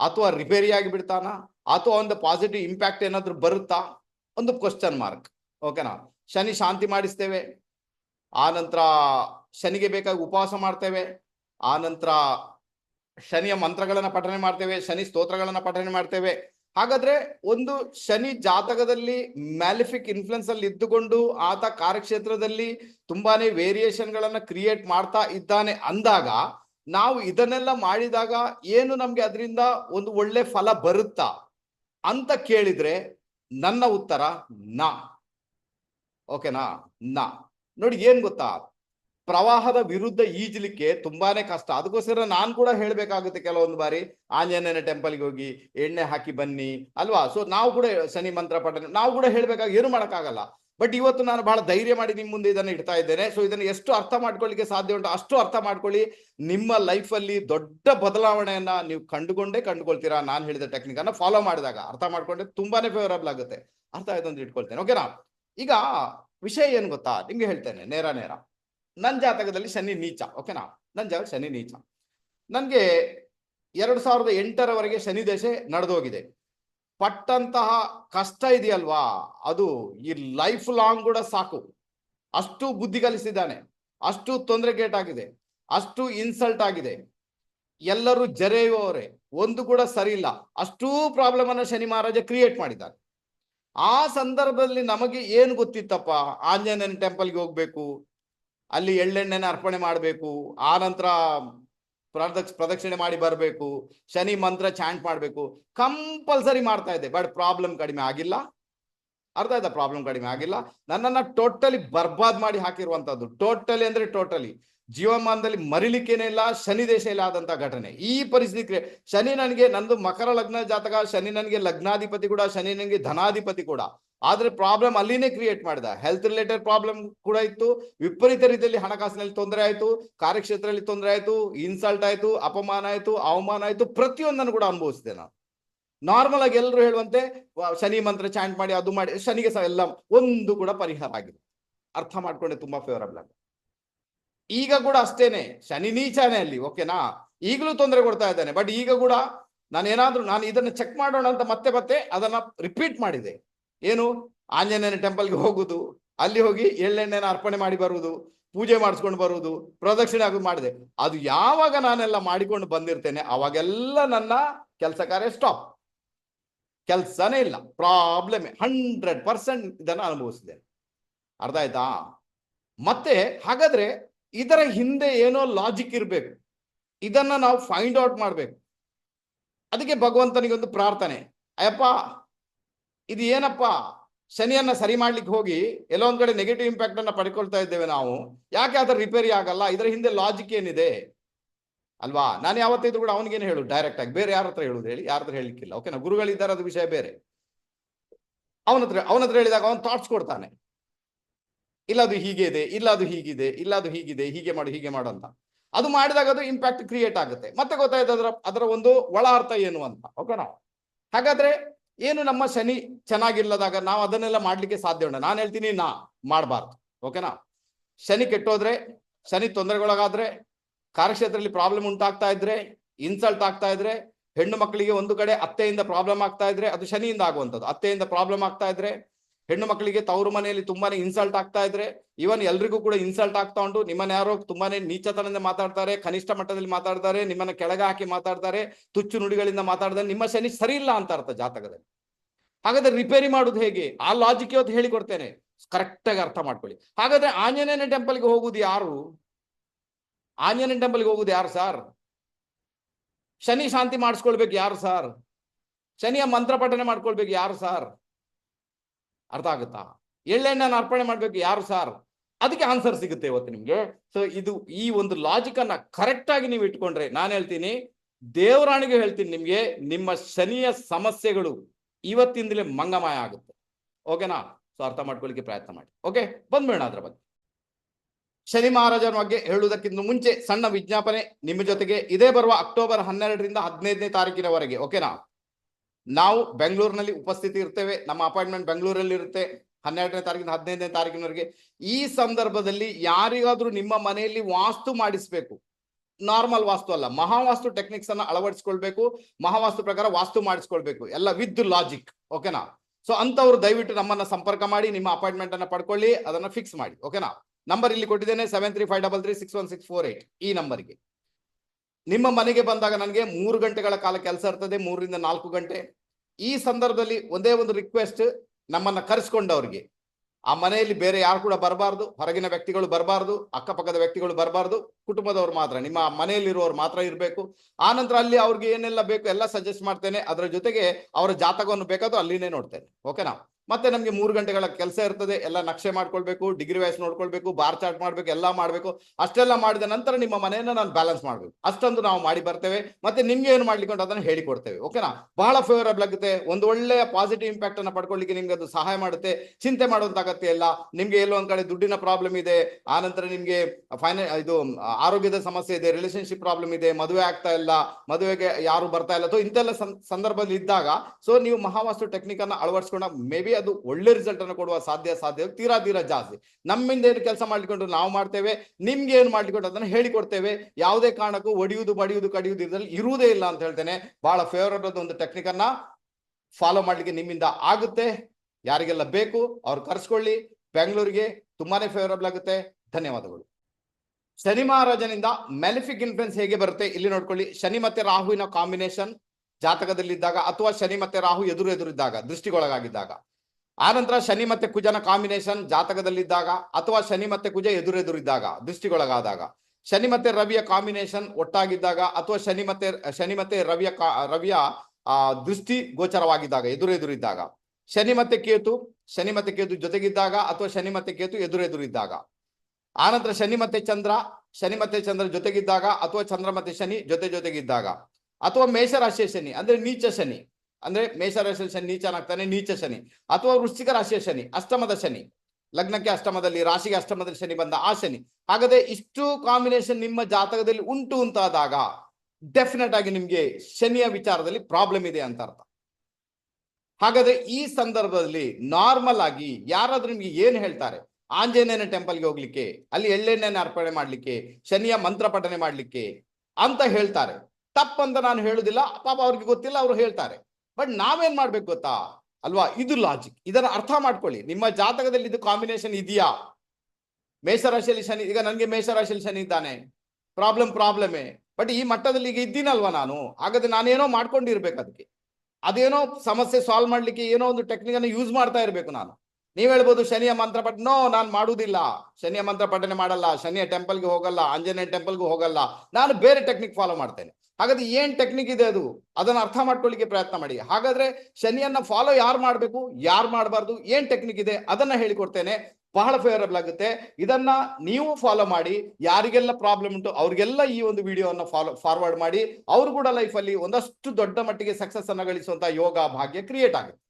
ಅಥವಾ ರಿಪೇರಿ ಆಗಿಬಿಡ್ತಾನ? ಅಥವಾ ಒಂದು ಪಾಸಿಟಿವ್ ಇಂಪ್ಯಾಕ್ಟ್ ಏನಾದರೂ ಬರುತ್ತಾ? ಒಂದು ಕ್ವಶನ್ ಮಾರ್ಕ್ ಓಕೆನಾ ಶನಿ ಶಾಂತಿ ಮಾಡಿಸ್ತೇವೆ. ಆ ನಂತರ ಶನಿಗೆ ಬೇಕಾಗಿ ಉಪವಾಸ ಮಾಡ್ತೇವೆ. ಆ ನಂತರ ಶನಿಯ ಮಂತ್ರಗಳನ್ನು ಪಠನೆ ಮಾಡ್ತೇವೆ, ಶನಿ ಸ್ತೋತ್ರಗಳನ್ನು ಪಠನೆ ಮಾಡ್ತೇವೆ. ಹಾಗಾದ್ರೆ ಒಂದು ಶನಿ ಜಾತಕದಲ್ಲಿ ಮ್ಯಾಲಿಫಿಕ್ ಇನ್ಫ್ಲುಯೆನ್ಸ್ ಅಲ್ಲಿ ಇದ್ದುಕೊಂಡು ಆತ ಕಾರ್ಯಕ್ಷೇತ್ರದಲ್ಲಿ ತುಂಬಾನೇ ವೇರಿಯೇಷನ್ ಗಳನ್ನ ಕ್ರಿಯೇಟ್ ಮಾಡ್ತಾ ಇದ್ದಾನೆ ಅಂದಾಗ, ನಾವು ಇದನ್ನೆಲ್ಲ ಮಾಡಿದಾಗ ಏನು ನಮ್ಗೆ ಅದರಿಂದ ಒಂದು ಒಳ್ಳೆ ಫಲ ಬರುತ್ತಾ ಅಂತ ಕೇಳಿದ್ರೆ ನನ್ನ ಉತ್ತರ ನಾ. ಓಕೆನಾ? ನಾ. ನೋಡಿ ಏನ್ ಗೊತ್ತಾ? ಪ್ರವಾಹದ ವಿರುದ್ಧ ಈಜಲಿಕ್ಕೆ ತುಂಬಾನೇ ಕಷ್ಟ. ಅದಕ್ಕೋಸ್ಕರ ನಾನು ಕೂಡ ಹೇಳಬೇಕಾಗುತ್ತೆ ಕೆಲವೊಂದು ಬಾರಿ, ಆಂಜನೇಯನ ಟೆಂಪಲ್ಗೆ ಹೋಗಿ ಎಣ್ಣೆ ಹಾಕಿ ಬನ್ನಿ ಅಲ್ವಾ? ಸೊ ನಾವು ಕೂಡ ಶನಿ ಮಂತ್ರ ಪಠನೆ, ನಾವು ಕೂಡ ಹೇಳಬೇಕಾಗಿ ಏನು ಮಾಡೋಕ್ಕಾಗಲ್ಲ. ಬಟ್ ಇವತ್ತು ನಾನು ಬಹಳ ಧೈರ್ಯ ಮಾಡಿ ನಿಮ್ಮ ಮುಂದೆ ಇದನ್ನ ಇಡ್ತಾ ಇದ್ದೇನೆ. ಸೊ ಇದನ್ನ ಎಷ್ಟು ಅರ್ಥ ಮಾಡ್ಕೊಳ್ಳಿಕ್ಕೆ ಸಾಧ್ಯ ಉಂಟು ಅಷ್ಟು ಅರ್ಥ ಮಾಡ್ಕೊಳ್ಳಿ. ನಿಮ್ಮ ಲೈಫ್ ಅಲ್ಲಿ ದೊಡ್ಡ ಬದಲಾವಣೆಯನ್ನ ನೀವು ಕಂಡುಕೊಂಡೇ ಕಂಡುಕೊಳ್ತೀರಾ ನಾನು ಹೇಳಿದ ಟೆಕ್ನಿಕ್ ಅನ್ನ ಫಾಲೋ ಮಾಡಿದಾಗ. ಅರ್ಥ ಮಾಡ್ಕೊಂಡ್ರೆ ತುಂಬಾನೇ ಫೇವರಬಲ್ ಆಗುತ್ತೆ. ಅರ್ಥ ಆಯ್ತು ಅಂತ ಇಟ್ಕೊಳ್ತೇನೆ. ಓಕೆನಾ ಈಗ ವಿಷಯ ಏನು ಗೊತ್ತಾ? ನಿಮ್ಗೆ ಹೇಳ್ತೇನೆ. ನೇರ ನೇರ. ನನ್ನ ಜಾತಕದಲ್ಲಿ ಶನಿ ನೀಚ ಓಕೆನಾ ನನ್ನ ಜಾಗ ಶನಿ ನೀಚ. ನನಗೆ ಎರಡು ಸಾವಿರದ ಎಂಟರವರೆಗೆ ಶನಿ ದಶೆ ನಡೆದೋಗಿದೆ. ಪಟ್ಟಂತಹ ಕಷ್ಟ ಇದೆಯಲ್ವಾ? ಅದು ಈ ಲೈಫ್ ಲಾಂಗ್ ಕೂಡ ಸಾಕು. ಅಷ್ಟು ಬುದ್ಧಿ ಕಲಿಸಿದ್ದಾನೆ. ಅಷ್ಟು ತೊಂದರೆಗೇಟಾಗಿದೆ. ಅಷ್ಟು ಇನ್ಸಲ್ಟ್ ಆಗಿದೆ. ಎಲ್ಲರೂ ಜರೆಯುವವರೇ. ಒಂದು ಕೂಡ ಸರಿ ಇಲ್ಲ. ಅಷ್ಟೂ ಪ್ರಾಬ್ಲಮ್ ಅನ್ನ ಶನಿ ಮಹಾರಾಜ ಕ್ರಿಯೇಟ್ ಮಾಡಿದ್ದಾರೆ. ಆ ಸಂದರ್ಭದಲ್ಲಿ ನಮಗೆ ಏನು ಗೊತ್ತಿತ್ತಪ್ಪ? ಆಂಜನೇಯನ ಟೆಂಪಲ್ಗೆ ಹೋಗ್ಬೇಕು. ಅಲ್ಲಿ ಎಳ್ಳೆಣ್ಣೆನ ಅರ್ಪಣೆ ಮಾಡಬೇಕು, ಆ ನಂತರ ಪ್ರದಕ್ಷ, ಪ್ರದಕ್ಷಿಣೆ ಮಾಡಿ ಬರಬೇಕು, ಶನಿ ಮಂತ್ರ ಚಾಂಟ್ ಮಾಡಬೇಕು. ಕಂಪಲ್ಸರಿ ಮಾಡ್ತಾ ಇದ್ದೆ, ಬಟ್ ಪ್ರಾಬ್ಲಮ್ ಕಡಿಮೆ ಆಗಿಲ್ಲ. ಅರ್ಥ ಆಯ್ತಾ, ಪ್ರಾಬ್ಲಮ್ ಕಡಿಮೆ ಆಗಿಲ್ಲ. ನನ್ನನ್ನು ಟೋಟಲಿ ಬರ್ಬಾದ್ ಮಾಡಿ ಹಾಕಿರುವಂಥದ್ದು ಟೋಟಲಿ ಅಂದ್ರೆ ಟೋಟಲಿ. ಜೀವಮಾನದಲ್ಲಿ ಮರಿಲಿಕ್ಕೇನೆ ಇಲ್ಲ, ಶನಿ ದೇಶದಲ್ಲಿ ಆದಂತ ಘಟನೆ. ಈ ಪರಿಸ್ಥಿತಿ ಶನಿ ನನಗೆ ನಂದು ಮಕರ ಲಗ್ನ ಜಾತಕ, ಶನಿ ನನಗೆ ಲಗ್ನಾಧಿಪತಿ ಕೂಡ, ಶನಿ ನನಗೆ ಧನಾಧಿಪತಿ ಕೂಡ. ಆದ್ರೆ ಪ್ರಾಬ್ಲಮ್ ಅಲ್ಲಿನೇ ಕ್ರಿಯೇಟ್ ಮಾಡಿದ. ಹೆಲ್ತ್ ರಿಲೇಟೆಡ್ ಪ್ರಾಬ್ಲಮ್ ಕೂಡ ಇತ್ತು. ವಿಪರೀತ ರೀತಿಯಲ್ಲಿ ಹಣಕಾಸಿನಲ್ಲಿ ತೊಂದರೆ ಆಯ್ತು. ಕಾರ್ಯಕ್ಷೇತ್ರದಲ್ಲಿ ತೊಂದರೆ ಆಯ್ತು. ಇನ್ಸಲ್ಟ್ ಆಯ್ತು, ಅಪಮಾನ ಆಯ್ತು, ಅವಮಾನ ಆಯ್ತು. ಪ್ರತಿಯೊಂದನ್ನು ಕೂಡ ಅನುಭವಿಸಿದೆ ನಾನು. ನಾರ್ಮಲ್ ಆಗಿ ಎಲ್ಲರೂ ಹೇಳುವಂತೆ ಶನಿ ಮಂತ್ರ ಚಾಂಟ್ ಮಾಡಿ, ಅದು ಮಾಡಿ, ಶನಿಗೆ ಸಹ ಎಲ್ಲ ಒಂದು ಕೂಡ ಪರಿಹಾರ ಆಗಿದೆ ಅರ್ಥ ಮಾಡ್ಕೊಂಡೆ ತುಂಬಾ ಫೇವರಬಲ್ ಆಗಿದೆ ಈಗ ಕೂಡ ಅಷ್ಟೇನೆ. ಶನಿ ನೀಚಾನೆ ಅಲ್ಲಿ ಓಕೆನಾ ಈಗಲೂ ತೊಂದರೆ ಕೊಡ್ತಾ ಇದ್ದಾನೆ. ಬಟ್ ಈಗ ಕೂಡ ನಾನು ಏನಾದ್ರೂ ನಾನು ಇದನ್ನ ಚೆಕ್ ಮಾಡೋಣ ಅಂತ ಮತ್ತೆ ಮತ್ತೆ ಅದನ್ನ ರಿಪೀಟ್ ಮಾಡಿದೆ. ಏನು? ಆಂಜನೇಯನ ಟೆಂಪಲ್ಗೆ ಹೋಗುದು, ಅಲ್ಲಿ ಹೋಗಿ ಎಳ್ಳೆಣ್ಣೆನ ಅರ್ಪಣೆ ಮಾಡಿ ಬರುವುದು, ಪೂಜೆ ಮಾಡಿಸ್ಕೊಂಡು ಬರುವುದು, ಪ್ರದಕ್ಷಿಣೆ ಆಗೋದು ಮಾಡಿದೆ. ಅದು ಯಾವಾಗ ನಾನೆಲ್ಲ ಮಾಡಿಕೊಂಡು ಬಂದಿರ್ತೇನೆ, ಅವಾಗೆಲ್ಲ ನನ್ನ ಕೆಲಸ ಕಾರ್ಯ ಸ್ಟಾಪ್ ಕೆಲಸನೇ ಇಲ್ಲ. ಪ್ರಾಬ್ಲಮ್ ಹಂಡ್ರೆಡ್ ಪರ್ಸೆಂಟ್ ಇದನ್ನು ಅನುಭವಿಸಿದೆ ಅರ್ಥ ಆಯ್ತಾ? ಮತ್ತೆ ಹಾಗಾದ್ರೆ ಇದರ ಹಿಂದೆ ಏನೋ ಲಾಜಿಕ್ ಇರಬೇಕು. ಇದನ್ನ ನಾವು ಫೈಂಡ್ ಔಟ್ ಮಾಡಬೇಕು. ಅದಕ್ಕೆ ಭಗವಂತನಿಗೆ ಒಂದು ಪ್ರಾರ್ಥನೆ. ಅಯ್ಯಪ್ಪ ಇದು ಏನಪ್ಪ? ಶನಿಯನ್ನ ಸರಿ ಮಾಡ್ಲಿಕ್ಕೆ ಹೋಗಿ ಎಲ್ಲೋ ಒಂದ್ ಕಡೆ ನೆಗೆಟಿವ್ ಇಂಪ್ಯಾಕ್ಟ್ ಅನ್ನ ಪಡ್ಕೊಳ್ತಾ ಇದ್ದೇವೆ ನಾವು. ಯಾಕೆ ಅದ್ರ ರಿಪೇರಿ ಆಗಲ್ಲ? ಇದರ ಹಿಂದೆ ಲಾಜಿಕ್ ಏನಿದೆ? ಅಲ್ವಾ? ನಾನು ಯಾವತ್ತಿದ್ರು ಕೂಡ ಅವನಿಗೇನು ಹೇಳು ಡೈರೆಕ್ಟ್ ಆಗಿ. ಬೇರೆ ಯಾರ ಹತ್ರ ಹೇಳುದು ಹೇಳಿ? ಯಾರ ಹತ್ರ ಹೇಳಲಿಕ್ಕಿಲ್ಲ ಓಕೆನಾ ಗುರುಗಳಿದ್ದಾರೆ ಅದು ವಿಷಯ ಬೇರೆ. ಅವನ ಹತ್ರ ಅವನ ಹತ್ರ ಹೇಳಿದಾಗ ಅವನ್ ಥಾಟ್ಸ್ ಕೊಡ್ತಾನೆ. ಇಲ್ಲ ಅದು ಹೀಗೆ ಇದೆ, ಇಲ್ಲ ಅದು ಹೀಗಿದೆ, ಇಲ್ಲ ಅದು ಹೀಗಿದೆ, ಹೀಗೆ ಮಾಡು ಹೀಗೆ ಮಾಡು ಅಂತ. ಅದು ಮಾಡಿದಾಗ ಅದು ಇಂಪ್ಯಾಕ್ಟ್ ಕ್ರಿಯೇಟ್ ಆಗುತ್ತೆ. ಮತ್ತೆ ಗೊತ್ತಾಯ್ತು ಅದರ ಅದರ ಒಂದು ಒಳ ಅರ್ಥ ಏನು ಅಂತ. ಓಕೆನಾ ಹಾಗಾದ್ರೆ ಏನು ನಮ್ಮ ಶನಿ ಚೆನ್ನಾಗಿಲ್ಲದಾಗ ನಾವು ಅದನ್ನೆಲ್ಲ ಮಾಡ್ಲಿಕ್ಕೆ ಸಾಧ್ಯ ಉಂಟು. ನಾನು ಹೇಳ್ತೀನಿ, ನಾ ಮಾಡಬಾರ್ದು. ಓಕೆನಾ ಶನಿ ಕೆಟ್ಟೋದ್ರೆ, ಶನಿ ತೊಂದರೆಗೊಳಗಾದ್ರೆ, ಕಾರ್ಯಕ್ಷೇತ್ರದಲ್ಲಿ ಪ್ರಾಬ್ಲಮ್ ಉಂಟಾಗ್ತಾ ಇದ್ರೆ ಇನ್ಸಲ್ಟ್ ಆಗ್ತಾ ಇದ್ರೆ, ಹೆಣ್ಣು ಮಕ್ಕಳಿಗೆ ಒಂದು ಕಡೆ ಅತ್ತೆಯಿಂದ ಪ್ರಾಬ್ಲಮ್ ಆಗ್ತಾ ಇದ್ರೆ ಅದು ಶನಿಯಿಂದ ಆಗುವಂಥದ್ದು. ಅತ್ತೆಯಿಂದ ಪ್ರಾಬ್ಲಮ್ ಆಗ್ತಾ ಇದ್ರೆ ಹೆಣ್ಣು ಮಕ್ಕಳಿಗೆ ತವರು ಮನೆಯಲ್ಲಿ ತುಂಬಾನೇ ಇನ್ಸಲ್ಟ್ ಆಗ್ತಾ ಇದ್ರೆ ಇವನ್ ಎಲ್ರಿಗೂ ಕೂಡ ಇನ್ಸಲ್ಟ್ ಆಗ್ತಾ ಉಂಟು. ನಿಮ್ಮನ್ನ ಯಾರೋ ತುಂಬಾನೇ ನೀಚತನದಿಂದ ಮಾತಾಡ್ತಾರೆ, ಕನಿಷ್ಠ ಮಟ್ಟದಲ್ಲಿ ಮಾತಾಡ್ತಾರೆ, ನಿಮ್ಮನ್ನ ಕೆಳಗೆ ಹಾಕಿ ಮಾತಾಡ್ತಾರೆ, ತುಚ್ಚು ನುಡಿಗಳಿಂದ ಮಾತಾಡ್ತಾರೆ, ನಿಮ್ಮ ಶನಿ ಸರಿ ಇಲ್ಲ ಅಂತ ಅರ್ಥ ಜಾತಕದಲ್ಲಿ. ಹಾಗಾದ್ರೆ ರಿಪೇರಿ ಮಾಡುದು ಹೇಗೆ? ಆ ಲಾಜಿಕ್ ಇವತ್ತು ಹೇಳಿಕೊಡ್ತೇನೆ. ಕರೆಕ್ಟ್ ಆಗಿ ಅರ್ಥ ಮಾಡ್ಕೊಳ್ಳಿ. ಹಾಗಾದ್ರೆ ಆಂಜನೇಯನ ಟೆಂಪಲ್ಗೆ ಹೋಗುದು ಯಾರು? ಆಂಜನೇಯನ ಟೆಂಪಲ್ಗೆ ಹೋಗುದು ಯಾರು ಸರ್ ಶನಿ ಶಾಂತಿ ಮಾಡಿಸ್ಕೊಳ್ಬೇಕು ಯಾರು ಸರ್ ಶನಿಯ ಮಂತ್ರ ಪಠನೆ ಮಾಡ್ಕೊಳ್ಬೇಕು ಯಾರು ಸರ್ ಅರ್ಥ ಆಗುತ್ತಾ? ಎಳ್ಳೆಣ್ಣೆನ ಅರ್ಪಣೆ ಮಾಡ್ಬೇಕು ಯಾರು ಸರ್? ಅದಕ್ಕೆ ಆನ್ಸರ್ ಸಿಗುತ್ತೆ ಇವತ್ತು ನಿಮ್ಗೆ. ಸೊ ಇದು ಈ ಒಂದು ಲಾಜಿಕ್ ಅನ್ನ ಕರೆಕ್ಟ್ ಆಗಿ ನೀವು ಇಟ್ಕೊಂಡ್ರೆ ನಾನು ಹೇಳ್ತೀನಿ, ದೇವರಾಣಿಗೆ ಹೇಳ್ತೀನಿ ನಿಮ್ಗೆ, ನಿಮ್ಮ ಶನಿಯ ಸಮಸ್ಯೆಗಳು ಇವತ್ತಿಂದಲೇ ಮಂಗಮಯ ಆಗುತ್ತೆ. ಓಕೆನಾ ಸೊ ಅರ್ಥ ಮಾಡ್ಕೊಳ್ಳಿಕ್ಕೆ ಪ್ರಯತ್ನ ಮಾಡಿ. ಓಕೆ ಬಂದ್ಬೇಡ ಅದ್ರ ಬಗ್ಗೆ. ಶನಿ ಮಹಾರಾಜನ ಬಗ್ಗೆ ಹೇಳುವುದಕ್ಕಿಂತ ಮುಂಚೆ ಸಣ್ಣ ವಿಜ್ಞಾಪನೆ ನಿಮ್ಮ ಜೊತೆಗೆ ಇದೇ ಬರುವ ಅಕ್ಟೋಬರ್ ಹನ್ನೆರಡರಿಂದ ಹದಿನೈದನೇ ತಾರೀಕಿನವರೆಗೆ. ಓಕೆನಾ ನಾವು ಬೆಂಗಳೂರಿನಲ್ಲಿ ಉಪಸ್ಥಿತಿ ಇರ್ತೇವೆ, ನಮ್ಮ ಅಪಾಯಿಂಟ್ಮೆಂಟ್ ಬೆಂಗಳೂರಲ್ಲಿ ಇರುತ್ತೆ, ಹನ್ನೆರಡನೇ ತಾರೀಕಿನ ಹದಿನೈದನೇ ತಾರೀಕಿನವರೆಗೆ. ಈ ಸಂದರ್ಭದಲ್ಲಿ ಯಾರಿಗಾದ್ರೂ ನಿಮ್ಮ ಮನೆಯಲ್ಲಿ ವಾಸ್ತು ಮಾಡಿಸ್ಬೇಕು. ನಾರ್ಮಲ್ ವಾಸ್ತು ಅಲ್ಲ, ಮಹಾವಾಸ್ತು ಟೆಕ್ನಿಕ್ಸ್ ಅನ್ನ ಅಳವಡಿಸ್ಕೊಳ್ಬೇಕು, ಮಹಾವಾಸ್ತು ಪ್ರಕಾರ ವಾಸ್ತು ಮಾಡಿಸ್ಕೊಳ್ಬೇಕು, ಎಲ್ಲ ವಿತ್ ಲಾಜಿಕ್, ಓಕೆನಾ? ಸೊ ಅಂತವ್ರು ದಯವಿಟ್ಟು ನಮ್ಮನ್ನ ಸಂಪರ್ಕ ಮಾಡಿ, ನಿಮ್ಮ ಅಪಾಯಿಂಟ್ಮೆಂಟ್ ಅನ್ನ ಪಡ್ಕೊಳ್ಳಿ, ಅದನ್ನ ಫಿಕ್ಸ್ ಮಾಡಿ, ಓಕೆನಾ? ನಂಬರ್ ಇಲ್ಲಿ ಕೊಟ್ಟಿದ್ದೇನೆ, seven three five double three six one six four eight, ಈ ನಂಬರ್ಗೆ. ನಿಮ್ಮ ಮನೆಗೆ ಬಂದಾಗ ನನಗೆ ಮೂರು ಗಂಟೆಗಳ ಕಾಲ ಕೆಲಸ ಇರ್ತದೆ, ಮೂರರಿಂದ ನಾಲ್ಕು ಗಂಟೆ. ಈ ಸಂದರ್ಭದಲ್ಲಿ ಒಂದೇ ಒಂದು ರಿಕ್ವೆಸ್ಟ್ ನಮ್ಮನ್ನ ಕರೆಸ್ಕೊಂಡವ್ರಿಗೆ. ಆ ಮನೆಯಲ್ಲಿ ಬೇರೆ ಯಾರು ಕೂಡ ಬರಬಾರ್ದು, ಹೊರಗಿನ ವ್ಯಕ್ತಿಗಳು ಬರಬಾರ್ದು, ಅಕ್ಕಪಕ್ಕದ ವ್ಯಕ್ತಿಗಳು ಬರಬಾರ್ದು, ಕುಟುಂಬದವ್ರು ಮಾತ್ರ, ನಿಮ್ಮ ಮನೆಯಲ್ಲಿರುವವ್ರು ಮಾತ್ರ ಇರಬೇಕು. ಆ ನಂತರ ಅಲ್ಲಿ ಅವ್ರಿಗೆ ಏನೆಲ್ಲ ಬೇಕು ಎಲ್ಲ ಸಜೆಸ್ಟ್ ಮಾಡ್ತೇನೆ. ಅದರ ಜೊತೆಗೆ ಅವರ ಜಾತಕವನ್ನು ಬೇಕಾದ್ರೂ ಅಲ್ಲಿನೇ ನೋಡ್ತೇನೆ. ಓಕೆನಾ ಮತ್ತೆ ನಮ್ಗೆ ಮೂರು ಗಂಟೆಗಳ ಕೆಲಸ ಇರ್ತದೆ, ಎಲ್ಲ ನಕ್ಷೆ ಮಾಡ್ಕೊಳ್ಬೇಕು, ಡಿಗ್ರಿ ವೈಸ್ ನೋಡ್ಕೊಳ್ಬೇಕು, ಬಾರ್ ಚಾರ್ಟ್ ಮಾಡ್ಬೇಕು, ಎಲ್ಲ ಮಾಡ್ಬೇಕು. ಅಷ್ಟೆಲ್ಲ ಮಾಡಿದ ನಂತರ ನಿಮ್ಮ ಮನೆಯನ್ನ ನಾನು ಬ್ಯಾಲೆನ್ಸ್ ಮಾಡ್ಬೇಕು. ಅಷ್ಟೊಂದು ನಾವು ಮಾಡಿ ಬರ್ತೇವೆ, ಮತ್ತೆ ನಿಮ್ಗೆ ಏನು ಮಾಡ್ಲಿಕ್ಕೆ ಉಂಟು ಅದನ್ನು ಹೇಳಿಕೊಡ್ತೇವೆ ಓಕೆನಾ ಬಹಳ ಫೇವರಬಲ್ ಆಗುತ್ತೆ. ಒಂದು ಒಳ್ಳೆಯ ಪಾಸಿಟಿವ್ ಇಂಪ್ಯಾಕ್ಟ್ ಅನ್ನ ಪಡ್ಕೊಳ್ಳಿಕ್ಕೆ ನಿಮ್ಗೆ ಅದು ಸಹಾಯ ಮಾಡುತ್ತೆ. ಚಿಂತೆ ಮಾಡುವಂತ ಅಗತ್ಯ ಇಲ್ಲ. ನಿಮ್ಗೆ ಎಲ್ಲೋ ಒಂದ್ ಕಡೆ ದುಡ್ಡಿನ ಪ್ರಾಬ್ಲಮ್ ಇದೆ, ಆ ನಂತರ ನಿಮ್ಗೆ ಫೈನ ಇದು, ಆರೋಗ್ಯದ ಸಮಸ್ಯೆ ಇದೆ ರಿಲೇಶನ್ಶಿಪ್ ಪ್ರಾಬ್ಲಮ್ ಇದೆ, ಮದುವೆ ಆಗ್ತಾ ಇಲ್ಲ, ಮದುವೆಗೆ ಯಾರು ಬರ್ತಾ ಇಲ್ಲ. ಸೊ ಇಂತೆಲ್ಲ ಸಂದರ್ಭದಲ್ಲಿ ಇದ್ದಾಗ ಸೊ ನೀವು ಮಹಾವಾಸ್ತು ಟೆಕ್ನಿಕ್ ಅನ್ನ ಅಳವಡಿಸ್ಕೊಂಡ ಮೇ ಬಿ ಅದು ಒಳ್ಳೆ ರಿಸಲ್ಟ್ ಅನ್ನು ಕೊಡುವ ಸಾಧ್ಯ ಸಾಧ್ಯ ತೀರಾ ತೀರಾ ಜಾಸ್ತಿ. ನಮ್ಮಿಂದ ಏನು ಕೆಲಸ ಮಾಡ್ಕೊಂಡು ನಾವು ಮಾಡ್ತೇವೆ, ನಿಮ್ಗೆ ಏನು ಮಾಡ್ಲಿಕೊಂಡು ಅದನ್ನ ಹೇಳಿಕೊಡ್ತೇವೆ. ಯಾವುದೇ ಕಾರಣಕ್ಕೂ ಒಡೆಯುವುದು, ಬಡಿಯುವುದು, ಕಡಿಯುವುದು ಇದ್ರಲ್ಲಿ ಇರುವುದೇ ಇಲ್ಲ ಅಂತ ಹೇಳ್ತೇನೆ. ಬಹಳ ಫೇವರಬಲ್ ಒಂದು ಟೆಕ್ನಿಕ್ ಅನ್ನ ಫಾಲೋ ಮಾಡ್ಲಿಕ್ಕೆ ನಿಮ್ಮಿಂದ ಆಗುತ್ತೆ. ಯಾರಿಗೆಲ್ಲ ಬೇಕು ಅವ್ರು ಕರ್ಸ್ಕೊಳ್ಳಿ. ಬೆಂಗಳೂರಿಗೆ ತುಂಬಾನೇ ಫೇವರಬಲ್ ಆಗುತ್ತೆ. ಧನ್ಯವಾದಗಳು. ಶನಿ ಮಹಾರಾಜನಿಂದ ಮೆಲಿಫಿಕ್ ಇನ್ಫ್ಲುಯೆನ್ಸ್ ಹೇಗೆ ಬರುತ್ತೆ ಇಲ್ಲಿ ನೋಡ್ಕೊಳ್ಳಿ. ಶನಿ ಮತ್ತೆ ರಾಹುವಿನ ಕಾಂಬಿನೇಷನ್ ಜಾತಕದಲ್ಲಿದ್ದಾಗ ಅಥವಾ ಶನಿ ಮತ್ತೆ ರಾಹು ಎದುರು ಎದುರಿದ್ದಾಗ, ದೃಷ್ಟಿಗೊಳಗಾಗಿದ್ದಾಗ. ಆನಂತರ ಶನಿ ಮತ್ತೆ ಕುಜನ ಕಾಂಬಿನೇಷನ್ ಜಾತಕದಲ್ಲಿದ್ದಾಗ ಅಥವಾ ಶನಿ ಮತ್ತೆ ಕುಜ ಎದುರೆದುರಿದ್ದಾಗ, ದೃಷ್ಟಿಗೊಳಗಾದಾಗ, ಶನಿ ಮತ್ತೆ ರವಿಯ ಕಾಂಬಿನೇಷನ್ ಒಟ್ಟಾಗಿದ್ದಾಗ ಅಥವಾ ಶನಿ ಮತ್ತೆ ಶನಿ ಮತ್ತೆ ರವಿಯ ರವಿಯ ದೃಷ್ಟಿ ಗೋಚರವಾಗಿದ್ದಾಗ, ಎದುರೆದುರಿದ್ದಾಗ, ಶನಿ ಮತ್ತೆ ಕೇತು, ಶನಿ ಮತ್ತೆ ಕೇತು ಜೊತೆಗಿದ್ದಾಗ ಅಥವಾ ಶನಿ ಮತ್ತೆ ಕೇತು ಎದುರೆದುರಿದ್ದಾಗ ಆನಂತರ ಶನಿ ಮತ್ತೆ ಚಂದ್ರ, ಶನಿ ಮತ್ತೆ ಚಂದ್ರ ಜೊತೆಗಿದ್ದಾಗ ಅಥವಾ ಚಂದ್ರ ಮತ್ತೆ ಶನಿ ಜೊತೆ ಜೊತೆಗಿದ್ದಾಗ, ಅಥವಾ ಮೇಷರಾಶಿಯ ಶನಿ, ಅಂದ್ರೆ ನೀಚ ಶನಿ ಅಂದ್ರೆ ಮೇಷರಾಶಿಯ ಶನಿ ನೀಚನಾಗ್ತಾನೆ ನೀಚ ಶನಿ ಅಥವಾ ವೃಶ್ಚಿಕ ರಾಶಿಯ ಶನಿ, ಅಷ್ಟಮದ ಶನಿ, ಲಗ್ನಕ್ಕೆ ಅಷ್ಟಮದಲ್ಲಿ, ರಾಶಿಗೆ ಅಷ್ಟಮದಲ್ಲಿ ಶನಿ ಬಂದ ಆ ಶನಿ. ಹಾಗಾದ್ರೆ ಇಷ್ಟು ಕಾಂಬಿನೇಷನ್ ನಿಮ್ಮ ಜಾತಕದಲ್ಲಿ ಉಂಟು ಅಂತಾದಾಗ ಡೆಫಿನೆಟ್ ಆಗಿ ನಿಮ್ಗೆ ಶನಿಯ ವಿಚಾರದಲ್ಲಿ ಪ್ರಾಬ್ಲಮ್ ಇದೆ ಅಂತ ಅರ್ಥ. ಹಾಗಾದ್ರೆ ಈ ಸಂದರ್ಭದಲ್ಲಿ ನಾರ್ಮಲ್ ಆಗಿ ಯಾರಾದ್ರೂ ನಿಮ್ಗೆ ಏನ್ ಹೇಳ್ತಾರೆ? ಆಂಜನೇಯನ ಟೆಂಪಲ್ಗೆ ಹೋಗ್ಲಿಕ್ಕೆ, ಅಲ್ಲಿ ಎಳ್ಳೆಣ್ಣೆನ ಅರ್ಪಣೆ ಮಾಡ್ಲಿಕ್ಕೆ, ಶನಿಯ ಮಂತ್ರ ಪಠನೆ ಮಾಡ್ಲಿಕ್ಕೆ ಅಂತ ಹೇಳ್ತಾರೆ. ತಪ್ಪಂತ ನಾನು ಹೇಳುದಿಲ್ಲ, ಪಾಪ ಅವ್ರಿಗೆ ಗೊತ್ತಿಲ್ಲ, ಅವ್ರು ಹೇಳ್ತಾರೆ. ಬಟ್ ನಾವೇನ್ ಮಾಡ್ಬೇಕು ಗೊತ್ತಾ? ಅಲ್ವಾ? ಇದು ಲಾಜಿಕ್ ಇದನ್ನ ಅರ್ಥ ಮಾಡ್ಕೊಳ್ಳಿ. ನಿಮ್ಮ ಜಾತಕದಲ್ಲಿ ಇದು ಕಾಂಬಿನೇಷನ್ ಇದೆಯಾ? ಮೇಷರಾಶಿಯಲ್ಲಿ ಶನಿ, ಈಗ ನನಗೆ ಮೇಷರಾಶಿಯಲ್ಲಿ ಶನಿ ಇದ್ದಾನೆ. ಪ್ರಾಬ್ಲಮ್ ಪ್ರಾಬ್ಲಮೇ ಬಟ್ ಈ ಮಟ್ಟದಲ್ಲಿ ಈಗ ಇದ್ದೀನಲ್ವಾ ನಾನು? ಹಾಗಾದ್ರೆ ನಾನೇನೋ ಮಾಡ್ಕೊಂಡಿರ್ಬೇಕು ಅದಕ್ಕೆ. ಅದೇನೋ ಸಮಸ್ಯೆ ಸಾಲ್ವ್ ಮಾಡ್ಲಿಕ್ಕೆ ಏನೋ ಒಂದು ಟೆಕ್ನಿಕ್ ಅನ್ನು ಯೂಸ್ ಮಾಡ್ತಾ ಇರಬೇಕು ನಾನು. ನೀವ್ ಹೇಳ್ಬೋದು ಶನಿಯ ಮಂತ್ರ ಪಠನೋ ನಾನು ಮಾಡುವುದಿಲ್ಲ ಶನಿಯ ಮಂತ್ರ ಪಠನೆ ಮಾಡಲ್ಲ. ಶನಿಯ ಟೆಂಪಲ್ಗೆ ಹೋಗಲ್ಲ. ಆಂಜನೇಯ ಟೆಂಪಲ್ಗೆ ಹೋಗಲ್ಲ. ನಾನು ಬೇರೆ ಟೆಕ್ನಿಕ್ ಫಾಲೋ ಮಾಡ್ತೇನೆ. ಹಾಗಾದ್ರೆ ಏನ್ ಟೆಕ್ನಿಕ್ ಇದೆ ಅದು? ಅದನ್ನ ಅರ್ಥ ಮಾಡ್ಕೊಳ್ಳಿಕ್ಕೆ ಪ್ರಯತ್ನ ಮಾಡಿ. ಹಾಗಾದ್ರೆ ಶನಿಯನ್ನ ಫಾಲೋ ಯಾರು ಮಾಡ್ಬೇಕು? ಯಾರು ಮಾಡಬಾರ್ದು? ಏನ್ ಟೆಕ್ನಿಕ್ ಇದೆ? ಅದನ್ನ ಹೇಳಿಕೊಡ್ತೇನೆ. ಬಹಳ ಫೇವರಬಲ್ ಆಗುತ್ತೆ. ಇದನ್ನ ನೀವು ಫಾಲೋ ಮಾಡಿ. ಯಾರಿಗೆಲ್ಲ ಪ್ರಾಬ್ಲಮ್ ಉಂಟು, ಅವ್ರಿಗೆಲ್ಲ ಈ ಒಂದು ವಿಡಿಯೋವನ್ನು ಫಾಲೋ ಫಾರ್ವರ್ಡ್ ಮಾಡಿ. ಅವರು ಕೂಡ ಲೈಫಲ್ಲಿ ಒಂದಷ್ಟು ದೊಡ್ಡ ಮಟ್ಟಿಗೆ ಸಕ್ಸಸ್ ಅನ್ನ ಗಳಿಸುವಂತ ಯೋಗ ಭಾಗ್ಯ ಕ್ರಿಯೇಟ್ ಆಗುತ್ತೆ.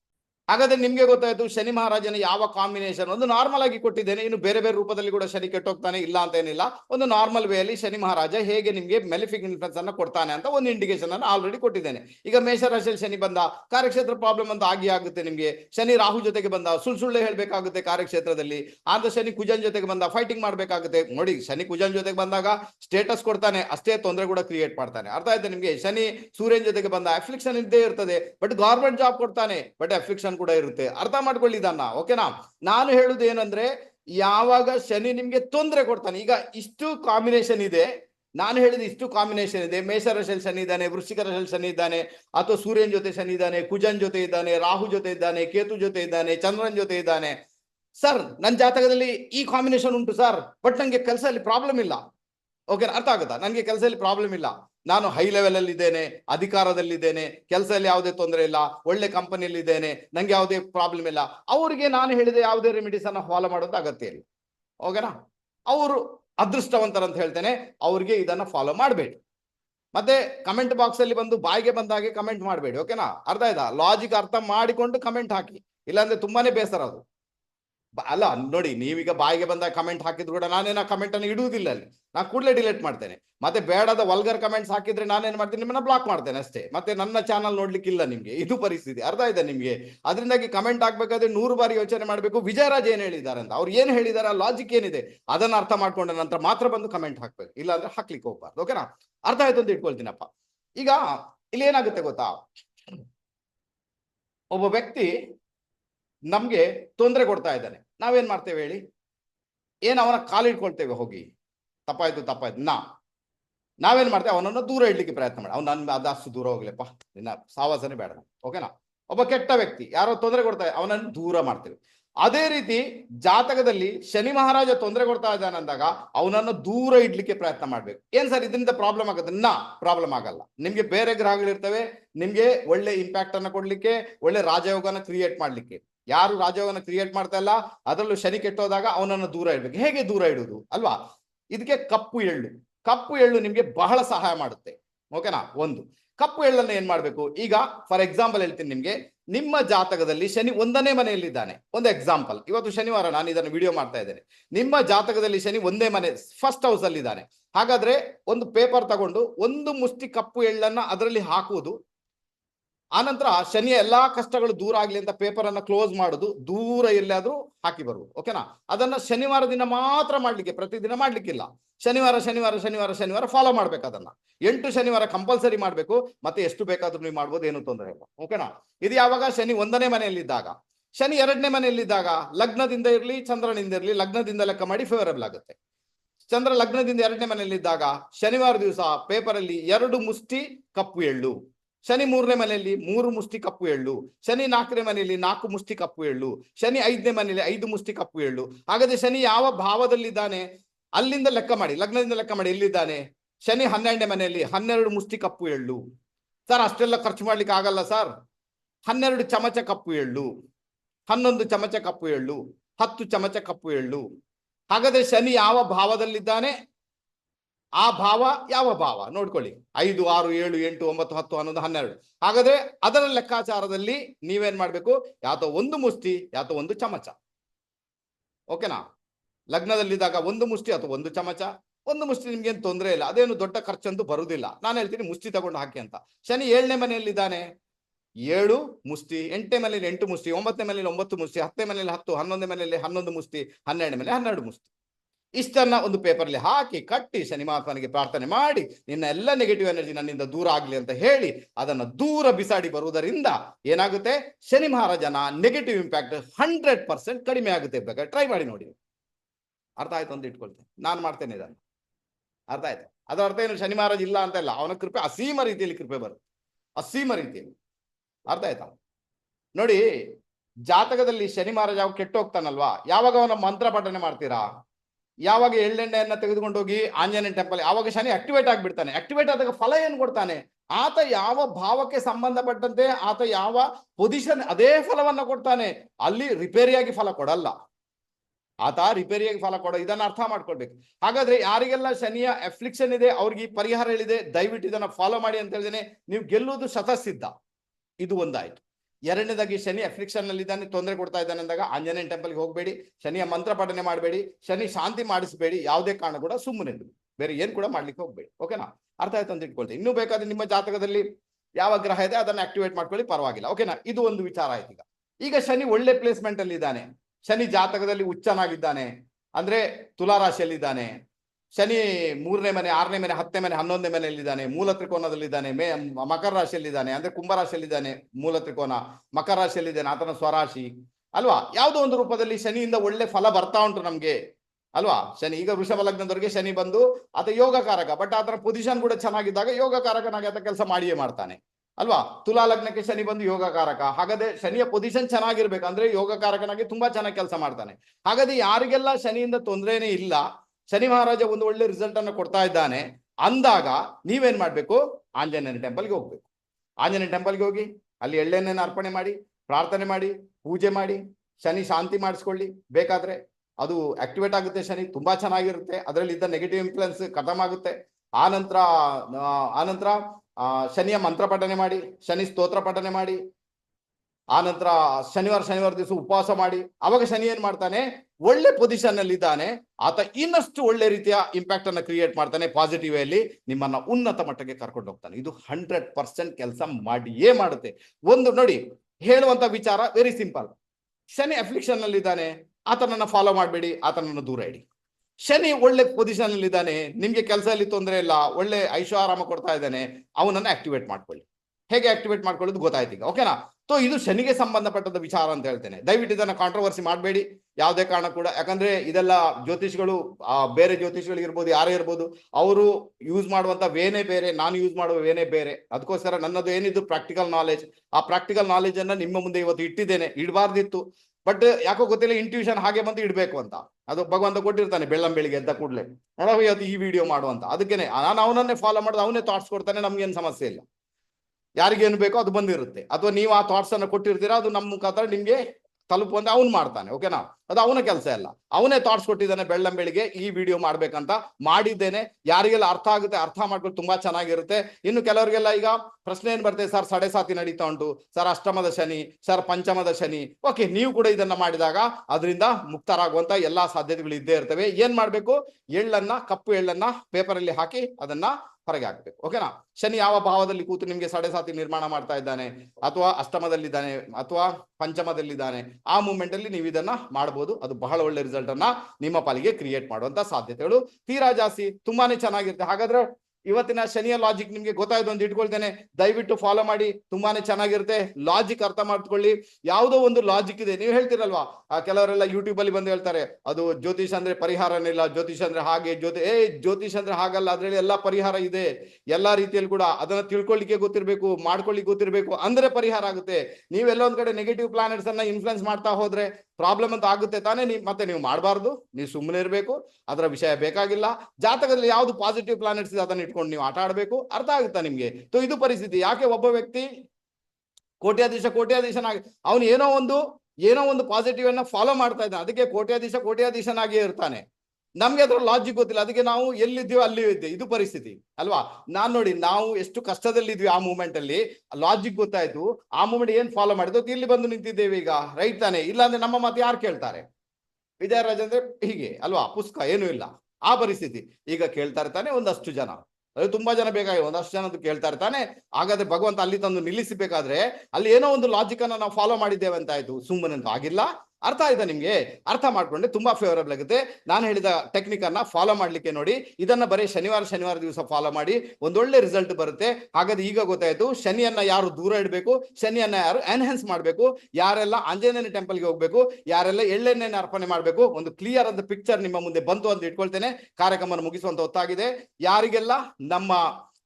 ಹಾಗಾದ್ರೆ ನಿಮ್ಗೆ ಗೊತ್ತಾಯ್ತು ಶನಿ ಮಹಾರಾಜನ ಯಾವ ಕಾಂಬಿನೇಷನ್ ಒಂದು ನಾರ್ಮಲ್ ಆಗಿ ಕೊಟ್ಟಿದ್ದೇನೆ. ಇನ್ನು ಬೇರೆ ಬೇರೆ ರೂಪದಲ್ಲಿ ಕೂಡ ಶನಿ ಕೆಟ್ಟೋಗ್ತಾನೆ ಇಲ್ಲ ಅಂತ ಏನಿಲ್ಲ. ಒಂದು ನಾರ್ಮಲ್ ವೇ ಅಲ್ಲಿ ಶನಿ ಮಹಾರಾಜ ಹೇಗೆ ನಿಮ್ಗೆ ಮೆಲಿಫಿಕ್ ಇನ್ಫ್ಲೆನ್ಸ್ ಅನ್ನ ಕೊಡ್ತಾನೆ ಅಂತ ಒಂದು ಇಂಡಿಕೇಶನ್ ಅನ್ನು ಆಲ್ರೆಡಿ ಕೊಟ್ಟಿದ್ದೇನೆ. ಈಗ ಮೇಷರಾಶಿಯಲ್ಲಿ ಶನಿ ಬಂದ, ಕಾರ್ಯಕ್ಷೇತ್ರ ಪ್ರಾಬ್ಲಮ್ ಅಂತ ಆಗಿ ಆಗುತ್ತೆ ನಿಮ್ಗೆ. ಶನಿ ರಾಹು ಜೊತೆಗೆ ಬಂದ ಸುಳ್ಳು ಸುಳ್ಳು ಹೇಳ್ಬೇಕಾಗುತ್ತೆ ಕಾರ್ಯಕ್ಷೇತ್ರದಲ್ಲಿ. ಆದ ಶನಿ ಕುಜನ್ ಜೊತೆಗೆ ಬಂದ ಫೈಟಿಂಗ್ ಮಾಡ್ಬೇಕಾಗುತ್ತೆ. ನೋಡಿ, ಶನಿ ಕುಜನ್ ಜೊತೆಗೆ ಬಂದಾಗ ಸ್ಟೇಟಸ್ ಕೊಡ್ತಾನೆ. ಅಷ್ಟೇ ತೊಂದರೆ ಕೂಡ ಕ್ರಿಯೇಟ್ ಮಾಡ್ತಾನೆ. ಅರ್ಥ ಆಯ್ತು ನಿಮ್ಗೆ? ಶನಿ ಸೂರ್ಯನ ಜೊತೆಗೆ ಬಂದ ಅಫ್ಲಿಕ್ಷನ್ ಇದ್ದೇ ಇರ್ತದೆ. ಬಟ್ ಗವರ್ಮೆಂಟ್ ಜಾಬ್ ಕೊಡ್ತಾನೆ. ಬಟ್ ಅಫ್ಲಿಕ್ಷನ್ ಕೂಡ ಇರುತ್ತೆ. ಅರ್ಥ ಮಾಡ್ಕೊಳ್ಳಿ ಇದನ್ನ ಓಕೆನಾ ನಾನು ಹೇಳುದು ಏನಂದ್ರೆ, ಯಾವಾಗ ಶನಿ ನಿಮ್ಗೆ ತೊಂದರೆ ಕೊಡ್ತಾನೆ, ಈಗ ಇಷ್ಟು ಕಾಂಬಿನೇಷನ್ ಇದೆ, ನಾನು ಹೇಳಿದ ಇಷ್ಟು ಕಾಂಬಿನೇಷನ್ ಇದೆ. ಮೇಷರಶಲ್ ಶನಿ ಇದ್ದಾನೆ ವೃಶ್ಚಿಕ ರಶಲ್ ಶನಿ ಇದ್ದಾನೆ, ಅಥವಾ ಸೂರ್ಯನ ಜೊತೆ ಶನಿ ಇದ್ದಾನೆ, ಕುಜನ್ ಜೊತೆ ಇದ್ದಾನೆ, ರಾಹು ಜೊತೆ ಇದ್ದಾನೆ, ಕೇತು ಜೊತೆ ಇದ್ದಾನೆ, ಚಂದ್ರನ್ ಜೊತೆ ಇದ್ದಾನೆ. ಸರ್ ನನ್ನ ಜಾತಕದಲ್ಲಿ ಈ ಕಾಂಬಿನೇಷನ್ ಉಂಟು ಸರ್ ಬಟ್ ನಂಗೆ ಕೆಲಸದಲ್ಲಿ ಪ್ರಾಬ್ಲಮ್ ಇಲ್ಲ. ಓಕೆ ಅರ್ಥ ಆಗುತ್ತಾ? ನನಗೆ ಕೆಲಸದಲ್ಲಿ ಪ್ರಾಬ್ಲಮ್ ಇಲ್ಲ. ನಾನು ಹೈ ಲೆವೆಲ್ ಅಲ್ಲಿ ಇದ್ದೇನೆ ಅಧಿಕಾರದಲ್ಲಿದ್ದೇನೆ ಕೆಲಸದಲ್ಲಿ ಯಾವುದೇ ತೊಂದರೆ ಇಲ್ಲ, ಒಳ್ಳೆ ಕಂಪನಿಯಲ್ಲಿ ಇದ್ದೇನೆ, ನಂಗೆ ಯಾವುದೇ ಪ್ರಾಬ್ಲಮ್ ಇಲ್ಲ. ಅವರಿಗೆ ನಾನು ಹೇಳಿದ ಯಾವುದೇ ರೆಮಿಡೀಸ್ ಅನ್ನ ಫಾಲೋ ಮಾಡೋದು ಅಗತ್ಯ ಇಲ್ಲ. ಓಕೆನಾ ಅವರು ಅದೃಷ್ಟವಂತರಂತ ಹೇಳ್ತೇನೆ, ಅವ್ರಿಗೆ ಇದನ್ನ ಫಾಲೋ ಮಾಡಬೇಡಿ. ಮತ್ತೆ ಕಮೆಂಟ್ ಬಾಕ್ಸ್ ಅಲ್ಲಿ ಬಂದು ಬಾಯಿಗೆ ಬಂದಾಗೆ ಕಮೆಂಟ್ ಮಾಡಬೇಡಿ ಓಕೆನಾ ಅರ್ಥ ಆಯ್ತಾ? ಲಾಜಿಕ್ ಅರ್ಥ ಮಾಡಿಕೊಂಡು ಕಮೆಂಟ್ ಹಾಕಿ. ಇಲ್ಲಾಂದ್ರೆ ತುಂಬಾನೇ ಬೇಸರ ಅದು. ಅಲ್ಲ, ನೋಡಿ, ನೀವೀಗ ಬಾಯಿಗೆ ಬಂದ ಕಮೆಂಟ್ ಹಾಕಿದ್ರು ಕೂಡ ನಾನೇನ ಕಮೆಂಟ್ ಅನ್ನು ಇಡುವುದಿಲ್ಲ ಅಲ್ಲಿ. ನಾನು ಕೂಡಲೇ ಡಿಲೀಟ್ ಮಾಡ್ತೇನೆ. ಮತ್ತೆ ಬೇಡದ ವಲ್ಗರ್ ಕಮೆಂಟ್ಸ್ ಹಾಕಿದ್ರೆ ನಾನೇನ್ ಮಾಡ್ತೀನಿ? ನಿಮ್ಮನ್ನ ಬ್ಲಾಕ್ ಮಾಡ್ತೇನೆ ಅಷ್ಟೇ. ಮತ್ತೆ ನನ್ನ ಚಾನಲ್ ನೋಡ್ಲಿಕ್ಕಿಲ್ಲ ನಿಮ್ಗೆ. ಇದು ಪರಿಸ್ಥಿತಿ. ಅರ್ಥ ಇದೆ ನಿಮ್ಗೆ? ಅದರಿಂದಾಗಿ ಕಮೆಂಟ್ ಹಾಕ್ಬೇಕಾದ್ರೆ ನೂರು ಬಾರಿ ಯೋಚನೆ ಮಾಡಬೇಕು. ವಿಜಯರಾಜ್ ಏನ್ ಹೇಳಿದ್ದಾರೆ ಅಂತ ಅವ್ರು ಏನ್ ಹೇಳಿದ್ದಾರೆ ಲಾಜಿಕ್ ಏನಿದೆ? ಅದನ್ನ ಅರ್ಥ ಮಾಡ್ಕೊಂಡ ನಂತರ ಮಾತ್ರ ಬಂದು ಕಮೆಂಟ್ ಹಾಕ್ಬೇಕು. ಇಲ್ಲ ಅಂದ್ರೆ ಹಾಕ್ಲಿಕ್ಕೆ ಹೋಗ್ಬಾರ್ದು ಓಕೆನಾ ಅರ್ಥ ಆಯ್ತು ಅಂತ ಇಟ್ಕೊಳ್ತೀನಪ್ಪ. ಈಗ, ಇಲ್ಲಿ ಏನಾಗುತ್ತೆ ಗೊತ್ತಾ? ಒಬ್ಬ ವ್ಯಕ್ತಿ ನಮ್ಗೆ ತೊಂದರೆ ಕೊಡ್ತಾ ಇದ್ದಾನೆ. ನಾವೇನ್ ಮಾಡ್ತೇವೆ ಹೇಳಿ? ಏನ್ ಅವನ ಕಾಲಿಡ್ಕೊಳ್ತೇವೆ ಹೋಗಿ. ತಪ್ಪಾಯ್ತು ತಪ್ಪಾಯ್ತು. ನಾ. ನಾವೇನ್ ಮಾಡ್ತೇವೆ? ಅವನನ್ನು ದೂರ ಇಡ್ಲಿಕ್ಕೆ ಪ್ರಯತ್ನ ಮಾಡಿ. ಅವ್ನು ನನ್ನ ಅದಷ್ಟು ದೂರ ಹೋಗ್ಲಿಪ್ಪ. ನಿನ್ನ ಸಾವಾಸನೆ ಬೇಡ ಓಕೆನಾ ಒಬ್ಬ ಕೆಟ್ಟ ವ್ಯಕ್ತಿ. ಯಾರೋ ತೊಂದರೆ ಕೊಡ್ತಾರೆ ಅವನನ್ನು ದೂರ ಮಾಡ್ತೇವೆ. ಅದೇ ರೀತಿ ಜಾತಕದಲ್ಲಿ ಶನಿ ಮಹಾರಾಜ ತೊಂದರೆ ಕೊಡ್ತಾ ಇದ್ದಾನೆ ಅಂದಾಗ ಅವನನ್ನು ದೂರ ಇಡ್ಲಿಕ್ಕೆ ಪ್ರಯತ್ನ ಮಾಡ್ಬೇಕು. ಏನ್ ಸರ್ ಇದರಿಂದ ಪ್ರಾಬ್ಲಮ್ ಆಗುತ್ತೆ? ನಾ. ಪ್ರಾಬ್ಲಮ್ ಆಗಲ್ಲ. ನಿಮ್ಗೆ ಬೇರೆ ಗ್ರಹಗಳಿರ್ತವೆ. ನಿಮ್ಗೆ ಒಳ್ಳೆ ಇಂಪ್ಯಾಕ್ಟ್ ಅನ್ನ ಕೊಡ್ಲಿಕ್ಕೆ, ಒಳ್ಳೆ ರಾಜಯೋಗನ ಕ್ರಿಯೇಟ್ ಮಾಡ್ಲಿಕ್ಕೆ. ಯಾರು ರಾಜಯೋಗನ ಕ್ರಿಯೇಟ್ ಮಾಡ್ತಾ ಇಲ್ಲ, ಅದರಲ್ಲೂ ಶನಿ ಕೆಟ್ಟೋದಾಗ ಅವನನ್ನು ದೂರ ಇಡ್ಬೇಕು. ಹೇಗೆ ದೂರ ಇಡುವುದು ಅಲ್ವಾ? ಇದಕ್ಕೆ ಕಪ್ಪು ಎಳ್ಳು. ಕಪ್ಪು ಎಳ್ಳು ನಿಮ್ಗೆ ಬಹಳ ಸಹಾಯ ಮಾಡುತ್ತೆ. ಓಕೆನಾ ಒಂದು. ಕಪ್ಪು ಎಳ್ಳನ್ನು ಏನ್ ಮಾಡ್ಬೇಕು? ಈಗ ಫಾರ್ ಎಕ್ಸಾಂಪಲ್ ಹೇಳ್ತೀನಿ ನಿಮ್ಗೆ. ನಿಮ್ಮ ಜಾತಕದಲ್ಲಿ ಶನಿ ಒಂದನೇ ಮನೆಯಲ್ಲಿದ್ದಾನೆ. ಒಂದು ಎಕ್ಸಾಂಪಲ್ ಇವತ್ತು ಶನಿವಾರ ನಾನು ಇದನ್ನು ವಿಡಿಯೋ ಮಾಡ್ತಾ ಇದ್ದೇನೆ. ನಿಮ್ಮ ಜಾತಕದಲ್ಲಿ ಶನಿ ಒಂದೇ ಮನೆ ಫಸ್ಟ್ ಹೌಸ್ ಅಲ್ಲಿ ಇದ್ದಾನೆ ಹಾಗಾದ್ರೆ ಒಂದು ಪೇಪರ್ ತಗೊಂಡು ಒಂದು ಮುಷ್ಟಿ ಕಪ್ಪು ಎಳ್ಳನ್ನ ಅದರಲ್ಲಿ ಹಾಕುವುದು ಆನಂತರ ಶನಿಯ ಎಲ್ಲಾ ಕಷ್ಟಗಳು ದೂರ ಆಗ್ಲಿ ಅಂತ ಪೇಪರ್ ಅನ್ನ ಕ್ಲೋಸ್ ಮಾಡುದು, ದೂರ ಎಲ್ಲಾದ್ರೂ ಹಾಕಿ ಬರುವುದು ಓಕೆನಾ ಅದನ್ನ ಶನಿವಾರ ದಿನ ಮಾತ್ರ ಮಾಡ್ಲಿಕ್ಕೆ, ಪ್ರತಿದಿನ ಮಾಡ್ಲಿಕ್ಕಿಲ್ಲ. ಶನಿವಾರ ಶನಿವಾರ ಶನಿವಾರ ಶನಿವಾರ ಫಾಲೋ ಮಾಡ್ಬೇಕು ಅದನ್ನ. ಎಂಟು ಶನಿವಾರ ಕಂಪಲ್ಸರಿ ಮಾಡ್ಬೇಕು, ಮತ್ತೆ ಎಷ್ಟು ಬೇಕಾದ್ರೂ ನೀವು ಮಾಡ್ಬೋದು, ಏನು ತೊಂದರೆ ಇಲ್ಲ ಓಕೆನಾ ಇದು ಯಾವಾಗ? ಶನಿ ಒಂದನೇ ಮನೆಯಲ್ಲಿದ್ದಾಗ. ಶನಿ ಎರಡನೇ ಮನೆಯಲ್ಲಿದ್ದಾಗ, ಲಗ್ನದಿಂದ ಇರಲಿ, ಚಂದ್ರನಿಂದ ಇರಲಿ, ಲಗ್ನದಿಂದ ಲೆಕ್ಕ ಮಾಡಿ ಫೇವರಬಲ್ ಆಗುತ್ತೆ. ಚಂದ್ರ ಲಗ್ನದಿಂದ ಎರಡನೇ ಮನೆಯಲ್ಲಿದ್ದಾಗ, ಶನಿವಾರ ದಿವಸ ಪೇಪರ್ ಅಲ್ಲಿ ಎರಡು ಮುಷ್ಟಿ, ಕಪ್ಪು ಎಳ್ಳು. ಶನಿ ಮೂರನೇ ಮನೆಯಲ್ಲಿ ಮೂರು ಮುಷ್ಟಿ ಕಪ್ಪು ಎಳ್ಳು, ಶನಿ ನಾಲ್ಕನೇ ಮನೆಯಲ್ಲಿ ನಾಲ್ಕು ಮುಷ್ಟಿ ಕಪ್ಪು ಎಳ್ಳು, ಶನಿ ಐದನೇ ಮನೆಯಲ್ಲಿ ಐದು ಮುಷ್ಟಿ ಕಪ್ಪು ಎಳ್ಳು. ಹಾಗಾದ್ರೆ ಶನಿ ಯಾವ ಭಾವದಲ್ಲಿದ್ದಾನೆ? ಅಲ್ಲಿಂದ ಲೆಕ್ಕ ಮಾಡಿ, ಲಗ್ನದಿಂದ ಲೆಕ್ಕ ಮಾಡಿ, ಎಲ್ಲಿದ್ದಾನೆ? ಶನಿ ಹನ್ನೆರಡನೇ ಮನೆಯಲ್ಲಿ ಹನ್ನೆರಡು ಮುಷ್ಟಿ ಕಪ್ಪು ಎಳ್ಳು. ಸರ್, ಅಷ್ಟೆಲ್ಲ ಖರ್ಚು ಮಾಡ್ಲಿಕ್ಕೆ ಆಗಲ್ಲ ಸರ್. ಹನ್ನೆರಡು ಚಮಚ ಕಪ್ಪು ಎಳ್ಳು, ಹನ್ನೊಂದು ಚಮಚ ಕಪ್ಪು ಎಳ್ಳು, ಹತ್ತು ಚಮಚ ಕಪ್ಪು ಎಳ್ಳು. ಹಾಗಾದ್ರೆ ಶನಿ ಯಾವ ಭಾವದಲ್ಲಿದ್ದಾನೆ? ಆ ಭಾವ ಯಾವ ಭಾವ? ನೋಡ್ಕೊಳ್ಳಿ. ಐದು, ಆರು, ಏಳು, ಎಂಟು, ಒಂಬತ್ತು, ಹತ್ತು, ಹನ್ನೊಂದು, ಹನ್ನೆರಡು. ಹಾಗಾದ್ರೆ ಅದರ ಲೆಕ್ಕಾಚಾರದಲ್ಲಿ ನೀವೇನ್ ಮಾಡ್ಬೇಕು? ಯಾತೋ ಒಂದು ಮುಷ್ಟಿ ಯಾತೋ ಒಂದು ಚಮಚ. ಓಕೆನಾ? ಲಗ್ನದಲ್ಲಿದ್ದಾಗ ಒಂದು ಮುಷ್ಟಿ ಅಥವಾ ಒಂದು ಚಮಚ? ಒಂದು ಮುಷ್ಟಿ ನಿಮ್ಗೆ ಏನು ತೊಂದರೆ ಇಲ್ಲ. ಅದೇನು ದೊಡ್ಡ ಖರ್ಚಂತೂ ಬರುವುದಿಲ್ಲ ನಾನು ಹೇಳ್ತೀನಿ ಮುಷ್ಟಿ ತಗೊಂಡು ಹಾಕಿ ಅಂತ. ಶನಿ ಏಳನೇ ಮನೆಯಲ್ಲಿದ್ದಾನೆ. ಏಳು ಮುಷ್ಟಿ, ಎಂಟನೇ ಮನೆಯಲ್ಲಿ ಎಂಟು ಮುಷ್ಟಿ, ಒಂಬತ್ತನೇ ಮನೆಯಲ್ಲಿ ಒಂಬತ್ತು ಮುಷ್ಟಿ, ಹತ್ತನೇ ಮನೆಯಲ್ಲಿ ಹತ್ತು, ಹನ್ನೊಂದನೇ ಮನೆಯಲ್ಲಿ ಹನ್ನೊಂದು ಮುಷ್ಟಿ ಹನ್ನೆರಡು ಮೇಲೆ ಹನ್ನೆರಡು ಮುಷ್ಟಿ. ಇಷ್ಟನ್ನ ಒಂದು ಪೇಪರ್ಲಿ ಹಾಕಿ, ಕಟ್ಟಿ, ಶನಿ ಮಹಾತ್ಮನಿಗೆ ಪ್ರಾರ್ಥನೆ ಮಾಡಿ, ನಿನ್ನ ಎಲ್ಲ ನೆಗೆಟಿವ್ ಎನರ್ಜಿ ನನ್ನಿಂದ ದೂರ ಆಗ್ಲಿ ಅಂತ ಹೇಳಿ, ಅದನ್ನ ದೂರ ಬಿಸಾಡಿ ಬರುವುದರಿಂದ ಏನಾಗುತ್ತೆ? ಶನಿ ಮಹಾರಾಜನ ನೆಗೆಟಿವ್ ಇಂಪ್ಯಾಕ್ಟ್ ಹಂಡ್ರೆಡ್ ಪರ್ಸೆಂಟ್ ಕಡಿಮೆ ಆಗುತ್ತೆ ಬೇಕಾದ್ರೆ ಟ್ರೈ ಮಾಡಿ ನೋಡಿ. ಅರ್ಥ ಆಯ್ತು ಅಂತ ಇಟ್ಕೊಳ್ತೇನೆ ನಾನು ಮಾಡ್ತೇನೆ ಇದನ್ನು. ಅರ್ಥ ಆಯ್ತು. ಅದರ ಅರ್ಥ ಏನು? ಶನಿ ಮಹಾರಾಜ್ ಇಲ್ಲ ಅಂತ ಇಲ್ಲ. ಅವನ ಕೃಪೆ ಅಸೀಮ ರೀತಿಯಲ್ಲಿ ಕೃಪೆ ಬರುತ್ತೆ. ಅಸೀಮ ರೀತಿಯಲ್ಲಿ. ಅರ್ಥ ಆಯ್ತಾ? ನೋಡಿ, ಜಾತಕದಲ್ಲಿ ಶನಿ ಮಹಾರಾಜ ಯಾವಾಗ ಕೆಟ್ಟು ಹೋಗ್ತಾನಲ್ವಾ ಯಾವಾಗ ಅವನ ಮಂತ್ರ ಪಠನೆ ಮಾಡ್ತೀರಾ? ಯಾವಾಗ ಎಳ್ಳೆಣ್ಣೆಯನ್ನ ತೆಗೆದುಕೊಂಡು ಹೋಗಿ ಆಂಜನೇಯ ಟೆಂಪಲ್ ಯಾವಾಗ ಶನಿ ಆಕ್ಟಿವೇಟ್ ಆಗಿಬಿಡ್ತಾನೆ. ಆಕ್ಟಿವೇಟ್ ಆದಾಗ ಫಲ ಏನು ಕೊಡ್ತಾನೆ? ಆತ ಯಾವ ಭಾವಕ್ಕೆ ಸಂಬಂಧಪಟ್ಟಂತೆ, ಆತ ಯಾವ ಪೊಸಿಷನ್ ಅದೇ ಫಲವನ್ನ ಕೊಡ್ತಾನೆ? ಅಲ್ಲಿ ರಿಪೇರಿಯಾಗಿ ಫಲ ಕೊಡಲ್ಲ. ಆತ ರಿಪೇರಿಯಾಗಿ ಫಲ ಕೊಡೋ, ಇದನ್ನ ಅರ್ಥ ಮಾಡ್ಕೊಳ್ಬೇಕು. ಹಾಗಾದ್ರೆ ಯಾರಿಗೆಲ್ಲ ಶನಿಯ ಎಫ್ಲಿಕ್ಷನ್ ಇದೆ, ಅವ್ರಿಗೆ ಪರಿಹಾರ ಹೇಳಿದೆ, ದಯವಿಟ್ಟು ಇದನ್ನ ಫಾಲೋ ಮಾಡಿ ಅಂತ ಹೇಳಿದೇನೆ. ನೀವು ಗೆಲ್ಲುವುದು ಶತಸಿದ್ಧ. ಇದು ಒಂದಾಯ್ತು. ಎರಡನೇದಾಗಿ ಶನಿ ಅಫ್ಲಿಕ್ಷನ್ನಲ್ಲಿ ಇದ್ದಾನೆ ತೊಂದರೆ ಕೊಡ್ತಾ ಇದ್ದಾನೆ ಅಂದಾಗ ಆಂಜನೇಯ ಟೆಂಪಲ್ಗೆ ಹೋಗಬೇಡಿ, ಶನಿಯ ಮಂತ್ರ ಪಠನೆ ಮಾಡಬೇಡಿ, ಶನಿ ಶಾಂತಿ ಮಾಡಿಸಬೇಡಿ, ಯಾವುದೇ ಕಾರಣ ಕೂಡ ಸುಮ್ಮನೆ ಬೇರೆ ಏನ್ ಕೂಡ ಮಾಡ್ಲಿಕ್ಕೆ ಹೋಗ್ಬೇಡಿ ಓಕೆನಾ ಅರ್ಥ ಆಯ್ತು ಅಂತ ಇಟ್ಕೊಳ್ತೀನಿ. ಇನ್ನೂ ಬೇಕಾದ್ರೆ ನಿಮ್ಮ ಜಾತಕದಲ್ಲಿ ಯಾವ ಗ್ರಹ ಇದೆ, ಅದನ್ನ ಆಕ್ಟಿವೇಟ್ ಮಾಡ್ಕೊಳ್ಳಿ, ಪರವಾಗಿಲ್ಲ ಓಕೆನಾ ಇದು ಒಂದು ವಿಚಾರ ಆಯ್ತು ಈಗ. ಈಗ ಶನಿ ಒಳ್ಳೆ ಪ್ಲೇಸ್ಮೆಂಟ್ ಅಲ್ಲಿ ಇದ್ದಾನೆ ಶನಿ ಜಾತಕದಲ್ಲಿ ಉಚ್ಚನಾಗಿದ್ದಾನೆ ಅಂದ್ರೆ ತುಲಾ ರಾಶಿಯಲ್ಲಿದ್ದಾನೆ ಶನಿ ಮೂರನೇ ಮನೆ, ಆರನೇ ಮನೆ, ಹತ್ತನೇ ಮನೆ, ಹನ್ನೊಂದನೇ ಮನೆಯಲ್ಲಿದ್ದಾನೆ, ಮೂಲ ತ್ರಿಕೋನದಲ್ಲಿದ್ದಾನೆ, ಮೇ, ಮಕರ ರಾಶಿಯಲ್ಲಿದ್ದಾನೆ, ಅಂದ್ರೆ ಕುಂಭ ರಾಶಿಯಲ್ಲಿದ್ದಾನೆ, ಮೂಲ ತ್ರಿಕೋನ, ಮಕರ ರಾಶಿಯಲ್ಲಿದ್ದಾನೆ, ಆತನ ಸ್ವರಾಶಿ, ಅಲ್ವಾ? ಯಾವುದೋ ಒಂದು ರೂಪದಲ್ಲಿ ಶನಿಯಿಂದ ಒಳ್ಳೆ ಫಲ ಬರ್ತಾ ಉಂಟು ನಮ್ಗೆ, ಅಲ್ವಾ? ಶನಿ, ಈಗ ವೃಷಭ ಲಗ್ನದವರೆಗೆ ಶನಿ ಬಂದು ಆತ ಯೋಗಕಾರಕ ಬಟ್ ಆತನ ಪೊಸಿಷನ್ ಕೂಡ ಚೆನ್ನಾಗಿದ್ದಾಗ ಯೋಗಕಾರಕನಾಗಿ ಆತ ಕೆಲಸ ಮಾಡಿಯೇ ಮಾಡ್ತಾನೆ, ಅಲ್ವಾ? ತುಲಾ ಲಗ್ನಕ್ಕೆ ಶನಿ ಬಂದು ಯೋಗಕಾರಕ, ಹಾಗಾದ್ರೆ ಶನಿಯ ಪೊಸಿಷನ್ ಚೆನ್ನಾಗಿರ್ಬೇಕಂದ್ರೆ ಯೋಗಕಾರಕನಾಗಿ ತುಂಬಾ ಚೆನ್ನಾಗಿ ಕೆಲಸ ಮಾಡ್ತಾನೆ, ಹಾಗಾದ್ರೆ ಯಾರಿಗೆಲ್ಲ ಶನಿಯಿಂದ ತೊಂದರೆನೇ ಇಲ್ಲ ಶನಿ ಮಹಾರಾಜ ಒಂದು ಒಳ್ಳೆ ರಿಸಲ್ಟ್ ಅನ್ನು ಕೊಡ್ತಾ ಇದ್ದಾನೆ. ಅಂದಾಗ ನೀವೇನ್ ಮಾಡ್ಬೇಕು? ಆಂಜನೇಯ ಟೆಂಪಲ್ಗೆ ಹೋಗ್ಬೇಕು. ಆಂಜನೇಯ ಟೆಂಪಲ್ಗೆ ಹೋಗಿ ಅಲ್ಲಿ ಎಳ್ಳೆಣ್ಣೆನ ಅರ್ಪಣೆ ಮಾಡಿ, ಪ್ರಾರ್ಥನೆ ಮಾಡಿ, ಪೂಜೆ ಮಾಡಿ, ಶನಿ ಶಾಂತಿ ಮಾಡಿಸ್ಕೊಳ್ಳಿ. ಬೇಕಾದ್ರೆ ಅದು ಆಕ್ಟಿವೇಟ್ ಆಗುತ್ತೆ ಶನಿ, ತುಂಬಾ ಚೆನ್ನಾಗಿರುತ್ತೆ. ಅದರಲ್ಲಿ ಇದ್ದ ನೆಗೆಟಿವ್ ಇನ್ಫ್ಲುಯೆನ್ಸ್ ಖತಮ್ ಆಗುತ್ತೆ ಆನಂತರ ಆನಂತರ ಶನಿಯ ಮಂತ್ರ ಪಠನೆ ಮಾಡಿ, ಶನಿ ಸ್ತೋತ್ರ ಪಠನೆ ಮಾಡಿ ಆನಂತರ ಶನಿವಾರ ಶನಿವಾರ ದಿವಸ ಉಪವಾಸ ಮಾಡಿ, ಅವಾಗ ಶನಿ ಏನ್ ಮಾಡ್ತಾನೆ? ಒಳ್ಳೆ ಪೊಸಿಷನ್ ಅಲ್ಲಿ ಇದ್ದಾನೆ ಆತ ಇನ್ನಷ್ಟು ಒಳ್ಳೆ ರೀತಿಯ ಇಂಪ್ಯಾಕ್ಟ್ ಅನ್ನ ಕ್ರಿಯೇಟ್ ಮಾಡ್ತಾನೆ ಪಾಸಿಟಿವ್ ಅಲ್ಲಿ ನಿಮ್ಮನ್ನ ಉನ್ನತ ಮಟ್ಟಕ್ಕೆ ಕರ್ಕೊಂಡು ಹೋಗ್ತಾನೆ. ಇದು ಹಂಡ್ರೆಡ್ ಪರ್ಸೆಂಟ್ ಕೆಲಸ ಮಾಡಿಯೇ ಮಾಡುತ್ತೆ. ಒಂದು ನೋಡಿ, ಹೇಳುವಂತ ವಿಚಾರ ವೆರಿ ಸಿಂಪಲ್ ಶನಿ ಅಫ್ಲಿಕ್ಷನ್ ಅಲ್ಲಿ ಇದ್ದಾನೆ ಆತನನ್ನ ಫಾಲೋ ಮಾಡಬೇಡಿ, ಆತನನ್ನು ದೂರ ಇಡಿ. ಶನಿ ಒಳ್ಳೆ ಪೊಸಿಷನ್ ಅಲ್ಲಿ ಇದ್ದಾನೆ ನಿಮ್ಗೆ ಕೆಲಸದಲ್ಲಿ ತೊಂದರೆ ಇಲ್ಲ, ಒಳ್ಳೆ ಐಷಾರಾಮ ಕೊಡ್ತಾ ಇದ್ದಾನೆ, ಅವನನ್ನ ಆಕ್ಟಿವೇಟ್ ಮಾಡ್ಕೊಳ್ಳಿ. ಹೇಗೆ ಆಕ್ಟಿವೇಟ್ ಮಾಡ್ಕೊಳ್ಳೋದು ಗೊತ್ತಾಯ್ತು ಈಗ ಓಕೆನಾ ಸೊ ಇದು ಶನಿಗೆ ಸಂಬಂಧಪಟ್ಟದ ವಿಚಾರ ಅಂತ ಹೇಳ್ತೇನೆ. ದಯವಿಟ್ಟು ಇದನ್ನ ಕಾಂಟ್ರವರ್ಸಿ ಮಾಡಬೇಡಿ. ಯಾವುದೇ ಕಾರಣ ಕೂಡ. ಯಾಕಂದ್ರೆ ಇದೆಲ್ಲ ಜ್ಯೋತಿಷ್ಗಳು ಬೇರೆ ಜ್ಯೋತಿಷಿಗಳು ಇರ್ಬೋದು, ಯಾರೇ ಇರ್ಬೋದು, ಅವರು ಯೂಸ್ ಮಾಡುವಂತ ವೇನೇ ಬೇರೆ, ನಾನು ಯೂಸ್ ಮಾಡುವ ವೇನೇ ಬೇರೆ. ಅದಕ್ಕೋಸ್ಕರ ನನ್ನದು ಏನಿದು ಪ್ರಾಕ್ಟಿಕಲ್ ನಾಲೆಜ್ ಆ ಪ್ರಾಕ್ಟಿಕಲ್ ನಾಲೆಜ್ ಅನ್ನ ನಿಮ್ಮ ಮುಂದೆ ಇವತ್ತು ಇಟ್ಟಿದ್ದೇನೆ. ಇಡಬಾರ್ದಿತ್ತು. ಬಟ್ ಯಾಕೋ ಗೊತ್ತಿಲ್ಲ ಇಂಟ್ಯೂಷನ್ ಹಾಗೆ ಬಂದು ಇಡಬೇಕು ಅಂತ. ಅದು ಭಗವಂತ ಕೊಟ್ಟಿರ್ತಾನೆ ಬೆಳ್ಳಂ ಬೆಳಿಗ್ಗೆ ಎದ್ದ ಕೂಡಲೇ. ಇವತ್ತು ಈ ವಿಡಿಯೋ ಮಾಡುವಂತ. ಅದಕ್ಕೇನೆ, ನಾನು ಅವನನ್ನೇ ಫಾಲೋ ಮಾಡೋದು ಅವನೇ ಥಾಟ್ಸ್ ಕೊಡ್ತಾನೆ, ನಮ್ಗೇನು ಸಮಸ್ಯೆ ಇಲ್ಲ. ಯಾರಿಗೇನು ಬೇಕೋ ಅದು ಬಂದಿರುತ್ತೆ. ಅಥವಾ ನೀವು ಆ ಥಾಟ್ಸ್ ಅನ್ನು ಕೊಟ್ಟಿರ್ತೀರಾ, ಅದು ನಮ್ಮ ಮುಖಾಂತರ ನಿಮ್ಗೆ ತಲುಪುವಂತೆ ಅವ್ನು ಮಾಡ್ತಾನೆ ಓಕೆನಾ ಅದು ಅವನ ಕೆಲಸ ಅಲ್ಲ. ಅವನೇ ಥಾಟ್ಸ್ ಕೊಟ್ಟಿದ್ದಾನೆ ಬೆಳ್ಳಂ ಬೆಳಿಗ್ಗೆ ಈ ವಿಡಿಯೋ ಮಾಡ್ಬೇಕಂತ ಮಾಡಿದ್ದೇನೆ. ಯಾರಿಗೆಲ್ಲ ಅರ್ಥ ಆಗುತ್ತೆ, ಅರ್ಥ ಮಾಡ್ಕೊಂಡು ತುಂಬಾ ಚೆನ್ನಾಗಿರುತ್ತೆ. ಇನ್ನು ಕೆಲವರಿಗೆಲ್ಲ ಈಗ ಪ್ರಶ್ನೆ ಏನ್ ಬರ್ತದೆ, ಸರ್, ಸಡೆ ಸಾತಿ ನಡೀತಾ ಉಂಟು. ಸರ್, ಅಷ್ಟಮದ ಶನಿ. ಸರ್, ಪಂಚಮದ ಶನಿ. ಓಕೆ ನೀವು ಕೂಡ ಇದನ್ನ ಮಾಡಿದಾಗ ಅದರಿಂದ ಮುಕ್ತರಾಗುವಂತ ಎಲ್ಲಾ ಸಾಧ್ಯತೆಗಳು ಇದ್ದೇ ಇರ್ತವೆ. ಏನ್ ಮಾಡ್ಬೇಕು? ಎಳ್ಳನ್ನ, ಕಪ್ಪು ಎಳ್ಳನ್ನ ಪೇಪರ್ ಅಲ್ಲಿ ಹಾಕಿ ಅದನ್ನ ಹೊರಗೆ ಹಾಕ್ಬೇಕು. ಓಕೆನಾ ಶನಿ ಯಾವ ಭಾವದಲ್ಲಿ ಕೂತು ನಿಮ್ಗೆ ಸಡೆ ಸಾತಿ ನಿರ್ಮಾಣ ಮಾಡ್ತಾ ಇದ್ದಾನೆ? ಅಥವಾ ಅಷ್ಟಮದಲ್ಲಿದ್ದಾನೆ? ಅಥವಾ ಪಂಚಮದಲ್ಲಿದ್ದಾನೆ? ಆ ಮೂಮೆಂಟ್ ಅಲ್ಲಿ ನೀವು ಇದನ್ನ ಮಾಡಬಹುದು ಅದು ಬಹಳ ಒಳ್ಳೆ ರಿಸಲ್ಟ್ ಅನ್ನ ನಿಮ್ಮ ಪಾಲಿಗೆ ಕ್ರಿಯೇಟ್ ಮಾಡುವಂತ ಸಾಧ್ಯತೆಗಳು. ತೀರಾ ಜಾಸ್ತಿ ತುಂಬಾನೇ ಚೆನ್ನಾಗಿರುತ್ತೆ. ಹಾಗಾದ್ರೆ ಇವತ್ತಿನ ಶನಿಯ ಲಾಜಿಕ್ ನಿಮ್ಗೆ ಗೊತ್ತಾಯ್ತು ಅಂತ ಇಟ್ಕೊಳ್ತೇನೆ. ದಯವಿಟ್ಟು ಫಾಲೋ ಮಾಡಿ. ತುಂಬಾನೇ ಚೆನ್ನಾಗಿರುತ್ತೆ. ಲಾಜಿಕ್ ಅರ್ಥ ಮಾಡ್ಕೊಳ್ಳಿ. ಯಾವುದೋ ಒಂದು ಲಾಜಿಕ್ ಇದೆ. ನೀವು ಹೇಳ್ತಿರಲ್ವಾ? ಆ ಕೆಲವರೆಲ್ಲ ಯೂಟ್ಯೂಬ್ ಅಲ್ಲಿ ಬಂದು ಹೇಳ್ತಾರೆ, ಅದು ಜ್ಯೋತಿಷ್ ಅಂದ್ರೆ ಪರಿಹಾರನೇ ಇಲ್ಲ. ಜ್ಯೋತಿಷ್ ಅಂದ್ರೆ ಹಾಗೆ, ಜ್ಯೋತಿ, ಏ, ಜ್ಯೋತಿಷ್ ಅಂದ್ರೆ ಹಾಗಲ್ಲ. ಅದ್ರಲ್ಲಿ ಎಲ್ಲಾ ಪರಿಹಾರ ಇದೆ. ಎಲ್ಲಾ ರೀತಿಯಲ್ಲಿ ಕೂಡ ಅದನ್ನ ತಿಳ್ಕೊಳ್ಳಿಕ್ಕೆ ಗೊತ್ತಿರಬೇಕು ಮಾಡ್ಕೊಳ್ಳಿ ಗೊತ್ತಿರಬೇಕು. ಅಂದ್ರೆ ಪರಿಹಾರ ಆಗುತ್ತೆ. ನೀವೆಲ್ಲ ಒಂದ್ ಕಡೆ ನೆಗೆಟಿವ್ ಪ್ಲಾನೆಟ್ಸ್ ಅನ್ನ ಇನ್ಫ್ಲುಯೆನ್ಸ್ ಮಾಡ್ತಾ ಹೋದ್ರೆ ಪ್ರಾಬ್ಲಮ್ ಅಂತ ಆಗುತ್ತೆ ತಾನೇ ನೀವು ಮತ್ತೆ ನೀವು ಮಾಡಬಾರ್ದು, ನೀವು ಸುಮ್ಮನೆ ಇರಬೇಕು, ಅದರ ವಿಷಯ ಬೇಕಾಗಿಲ್ಲ. ಜಾತಕದಲ್ಲಿ ಯಾವುದು ಪಾಸಿಟಿವ್ ಪ್ಲಾನೆಟ್ಸ್ ಇದೆ ಅದನ್ನು ಇಟ್ಕೊಂಡು ನೀವು ಆಟ ಆಡಬೇಕು. ಅರ್ಥ ಆಗುತ್ತಾ ನಿಮಗೆ? ಸೊ ಇದು ಪರಿಸ್ಥಿತಿ. ಯಾಕೆ ಒಬ್ಬ ವ್ಯಕ್ತಿ ಕೋಟ್ಯಾಧೀಶ, ಕೋಟ್ಯಾಧೀಶನಾಗಿ ಅವನು ಏನೋ ಒಂದು ಏನೋ ಒಂದು ಪಾಸಿಟಿವ್ ಅನ್ನ ಫಾಲೋ ಮಾಡ್ತಾ ಇದ್ದಾನೆ. ಅದಕ್ಕೆ ಕೋಟ್ಯಾಧೀಶ, ಕೋಟ್ಯಾಧೀಶನಾಗಿಯೇ ಇರ್ತಾನೆ. ನಮ್ಗೆ ಅದ್ರ ಲಾಜಿಕ್ ಗೊತ್ತಿಲ್ಲ. ಅದಕ್ಕೆ ನಾವು ಎಲ್ಲಿದ್ದೀವೋ ಅಲ್ಲಿ ಇದ್ದೆ. ಇದು ಪರಿಸ್ಥಿತಿ. ಅಲ್ವಾ? ನಾನ್ ನೋಡಿ, ನಾವು ಎಷ್ಟು ಕಷ್ಟದಲ್ಲಿದ್ವಿ ಆ ಮೂಮೆಂಟ್ ಅಲ್ಲಿ. ಲಾಜಿಕ್ ಗೊತ್ತಾಯ್ತು. ಆ ಮೂಮೆಂಟ್ ಏನ್ ಫಾಲೋ ಮಾಡಿದ್ರು ಇಲ್ಲಿ ಬಂದು ನಿಂತಿದ್ದೇವೆ ಈಗ. ರೈಟ್ ತಾನೆ? ಇಲ್ಲಾಂದ್ರೆ ನಮ್ಮ ಮಾತು ಯಾರು ಕೇಳ್ತಾರೆ? ವಿಜಯರಾಜ್ ಅಂದ್ರೆ ಹೀಗೆ, ಅಲ್ವಾ? ಪುಸ್ತಕ ಏನೂ ಇಲ್ಲ. ಆ ಪರಿಸ್ಥಿತಿ. ಈಗ ಕೇಳ್ತಾ ಇರ್ತಾನೆ ಒಂದಷ್ಟು ಜನ. ಅದು ತುಂಬಾ ಜನ ಬೇಕಾಗಿ ಒಂದಷ್ಟು ಜನ ಕೇಳ್ತಾ ಇರ್ತಾನೆ. ಹಾಗಾದ್ರೆ ಭಗವಂತ ಅಲ್ಲಿ ತಂದು ನಿಲ್ಲಿಸಬೇಕಾದ್ರೆ ಅಲ್ಲಿ ಏನೋ ಒಂದು ಲಾಜಿಕ್ ಅನ್ನ ನಾವು ಫಾಲೋ ಮಾಡಿದ್ದೇವೆ ಅಂತ ಆಯ್ತು. ಸುಮ್ಮನೆ ಆಗಿಲ್ಲ. ಅರ್ಥ ಆಯ್ತಾ ನಿಮ್ಗೆ? ಅರ್ಥ ಮಾಡ್ಕೊಂಡ್ರೆ ತುಂಬಾ ಫೇವರಬಲ್ ಆಗುತ್ತೆ. ನಾನು ಹೇಳಿದ ಟೆಕ್ನಿಕ್ ಅನ್ನ ಫಾಲೋ ಮಾಡ್ಲಿಕ್ಕೆ ನೋಡಿ, ಇದನ್ನ ಬರೀ ಶನಿವಾರ ಶನಿವಾರ ದಿವಸ ಫಾಲೋ ಮಾಡಿ, ಒಂದೊಳ್ಳೆ ರಿಸಲ್ಟ್ ಬರುತ್ತೆ. ಹಾಗಾದ್ರೆ ಈಗ ಗೊತ್ತಾಯ್ತು, ಶನಿಯನ್ನ ಯಾರು ದೂರ ಇಡಬೇಕು, ಶನಿಯನ್ನ ಯಾರು ಎನ್ಹಾನ್ಸ್ ಮಾಡಬೇಕು, ಯಾರೆಲ್ಲ ಆಂಜನೇಯನ ಟೆಂಪಲ್ಗೆ ಹೋಗ್ಬೇಕು, ಯಾರೆಲ್ಲ ಎಳ್ಳೆಣ್ಣೆನ ಅರ್ಪಣೆ ಮಾಡಬೇಕು, ಒಂದು ಕ್ಲಿಯರ್ ಅಂತ ಪಿಕ್ಚರ್ ನಿಮ್ಮ ಮುಂದೆ ಬಂತು ಅಂತ ಇಟ್ಕೊಳ್ತೇನೆ. ಕಾರ್ಯಕ್ರಮ ಮುಗಿಸುವಂತ ಹೊತ್ತಾಗಿದೆ. ಯಾರಿಗೆಲ್ಲ? ನಮ್ಮ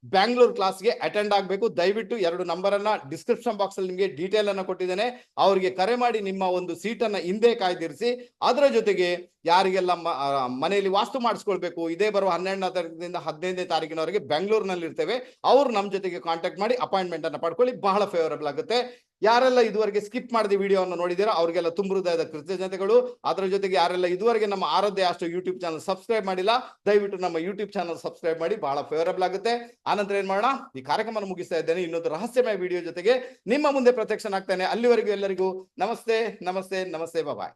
ಬ್ಯಾಂಗ್ಳೂರ್ ಕ್ಲಾಸ್ಗೆ ಅಟೆಂಡ್ ಆಗಬೇಕು. ದಯವಿಟ್ಟು ಎರಡು ನಂಬರ್ ಅನ್ನ ಡಿಸ್ಕ್ರಿಪ್ಷನ್ ಬಾಕ್ಸ್ ಅಲ್ಲಿ ನಿಮಗೆ ಡೀಟೇಲ್ ಅನ್ನ ಕೊಟ್ಟಿದ್ದೇನೆ. ಅವರಿಗೆ ಕರೆ ಮಾಡಿ ನಿಮ್ಮ ಒಂದು ಸೀಟನ್ನ ಹಿಂದೆ ಕಾಯ್ದಿರಿಸಿ. ಅದರ ಜೊತೆಗೆ ಯಾರಿಗೆಲ್ಲ ಮನೆಯಲ್ಲಿ ವಾಸ್ತು ಮಾಡಿಸ್ಕೊಳ್ಬೇಕು, ಇದೇ ಬರುವ ಹನ್ನೆರಡನೇ ತಾರೀಕಿನಿಂದ ಹದಿನೈದನೇ ತಾರೀಕಿನವರೆಗೆ ಬೆಂಗಳೂರಿನಲ್ಲಿ ಇರ್ತೇವೆ ಅವ್ರು ನಮ್ಮ ಜೊತೆಗೆ ಕಾಂಟ್ಯಾಕ್ಟ್ ಮಾಡಿ ಅಪಾಯಿಂಟ್ಮೆಂಟ್ ಅನ್ನ ಪಡ್ಕೊಳ್ಳಿ. ಬಹಳ ಫೇವರಬಲ್ ಆಗುತ್ತೆ. ಯಾರೆಲ್ಲ ಇದುವರೆಗೆ ಸ್ಕಿಪ್ ಮಾಡಿದ ವಿಡಿಯೋವನ್ನು ನೋಡಿದಿರೋ ಅವರಿಗೆಲ್ಲ ತುಂಬ ಹೃದಯದ ಕೃತಜ್ಞತೆಗಳು. ಅದರ ಜೊತೆಗೆ ಯಾರೆಲ್ಲ ಇದುವರೆಗೆ ನಮ್ಮ ಆರಾಧ್ಯ ಅಷ್ಟು ಯೂಟ್ಯೂಬ್ ಚಾನಲ್ ಸಬ್ಸ್ಕ್ರೈಬ್ ಮಾಡಿಲ್ಲ, ದಯವಿಟ್ಟು ನಮ್ಮ ಯೂಟ್ಯೂಬ್ ಚಾನಲ್ ಸಬ್ಸ್ಕ್ರೈಬ್ ಮಾಡಿ, ಬಹಳ ಫೇವರಬಲ್ ಆಗುತ್ತೆ. ಆನಂತರ ಏನ್ ಮಾಡೋಣ? ಈ ಕಾರ್ಯಕ್ರಮ ಮುಗಿಸ್ತಾ ಇದ್ದೇನೆ. ಇನ್ನೊಂದು ರಹಸ್ಯಮಯ ವಿಡಿಯೋ ಜೊತೆಗೆ ನಿಮ್ಮ ಮುಂದೆ ಪ್ರತ್ಯಕ್ಷನಾಗ್ತೇನೆ. ಅಲ್ಲಿವರೆಗೂ ಎಲ್ಲರಿಗೂ ನಮಸ್ತೆ ನಮಸ್ತೆ ನಮಸ್ತೆ ಬಾಯ್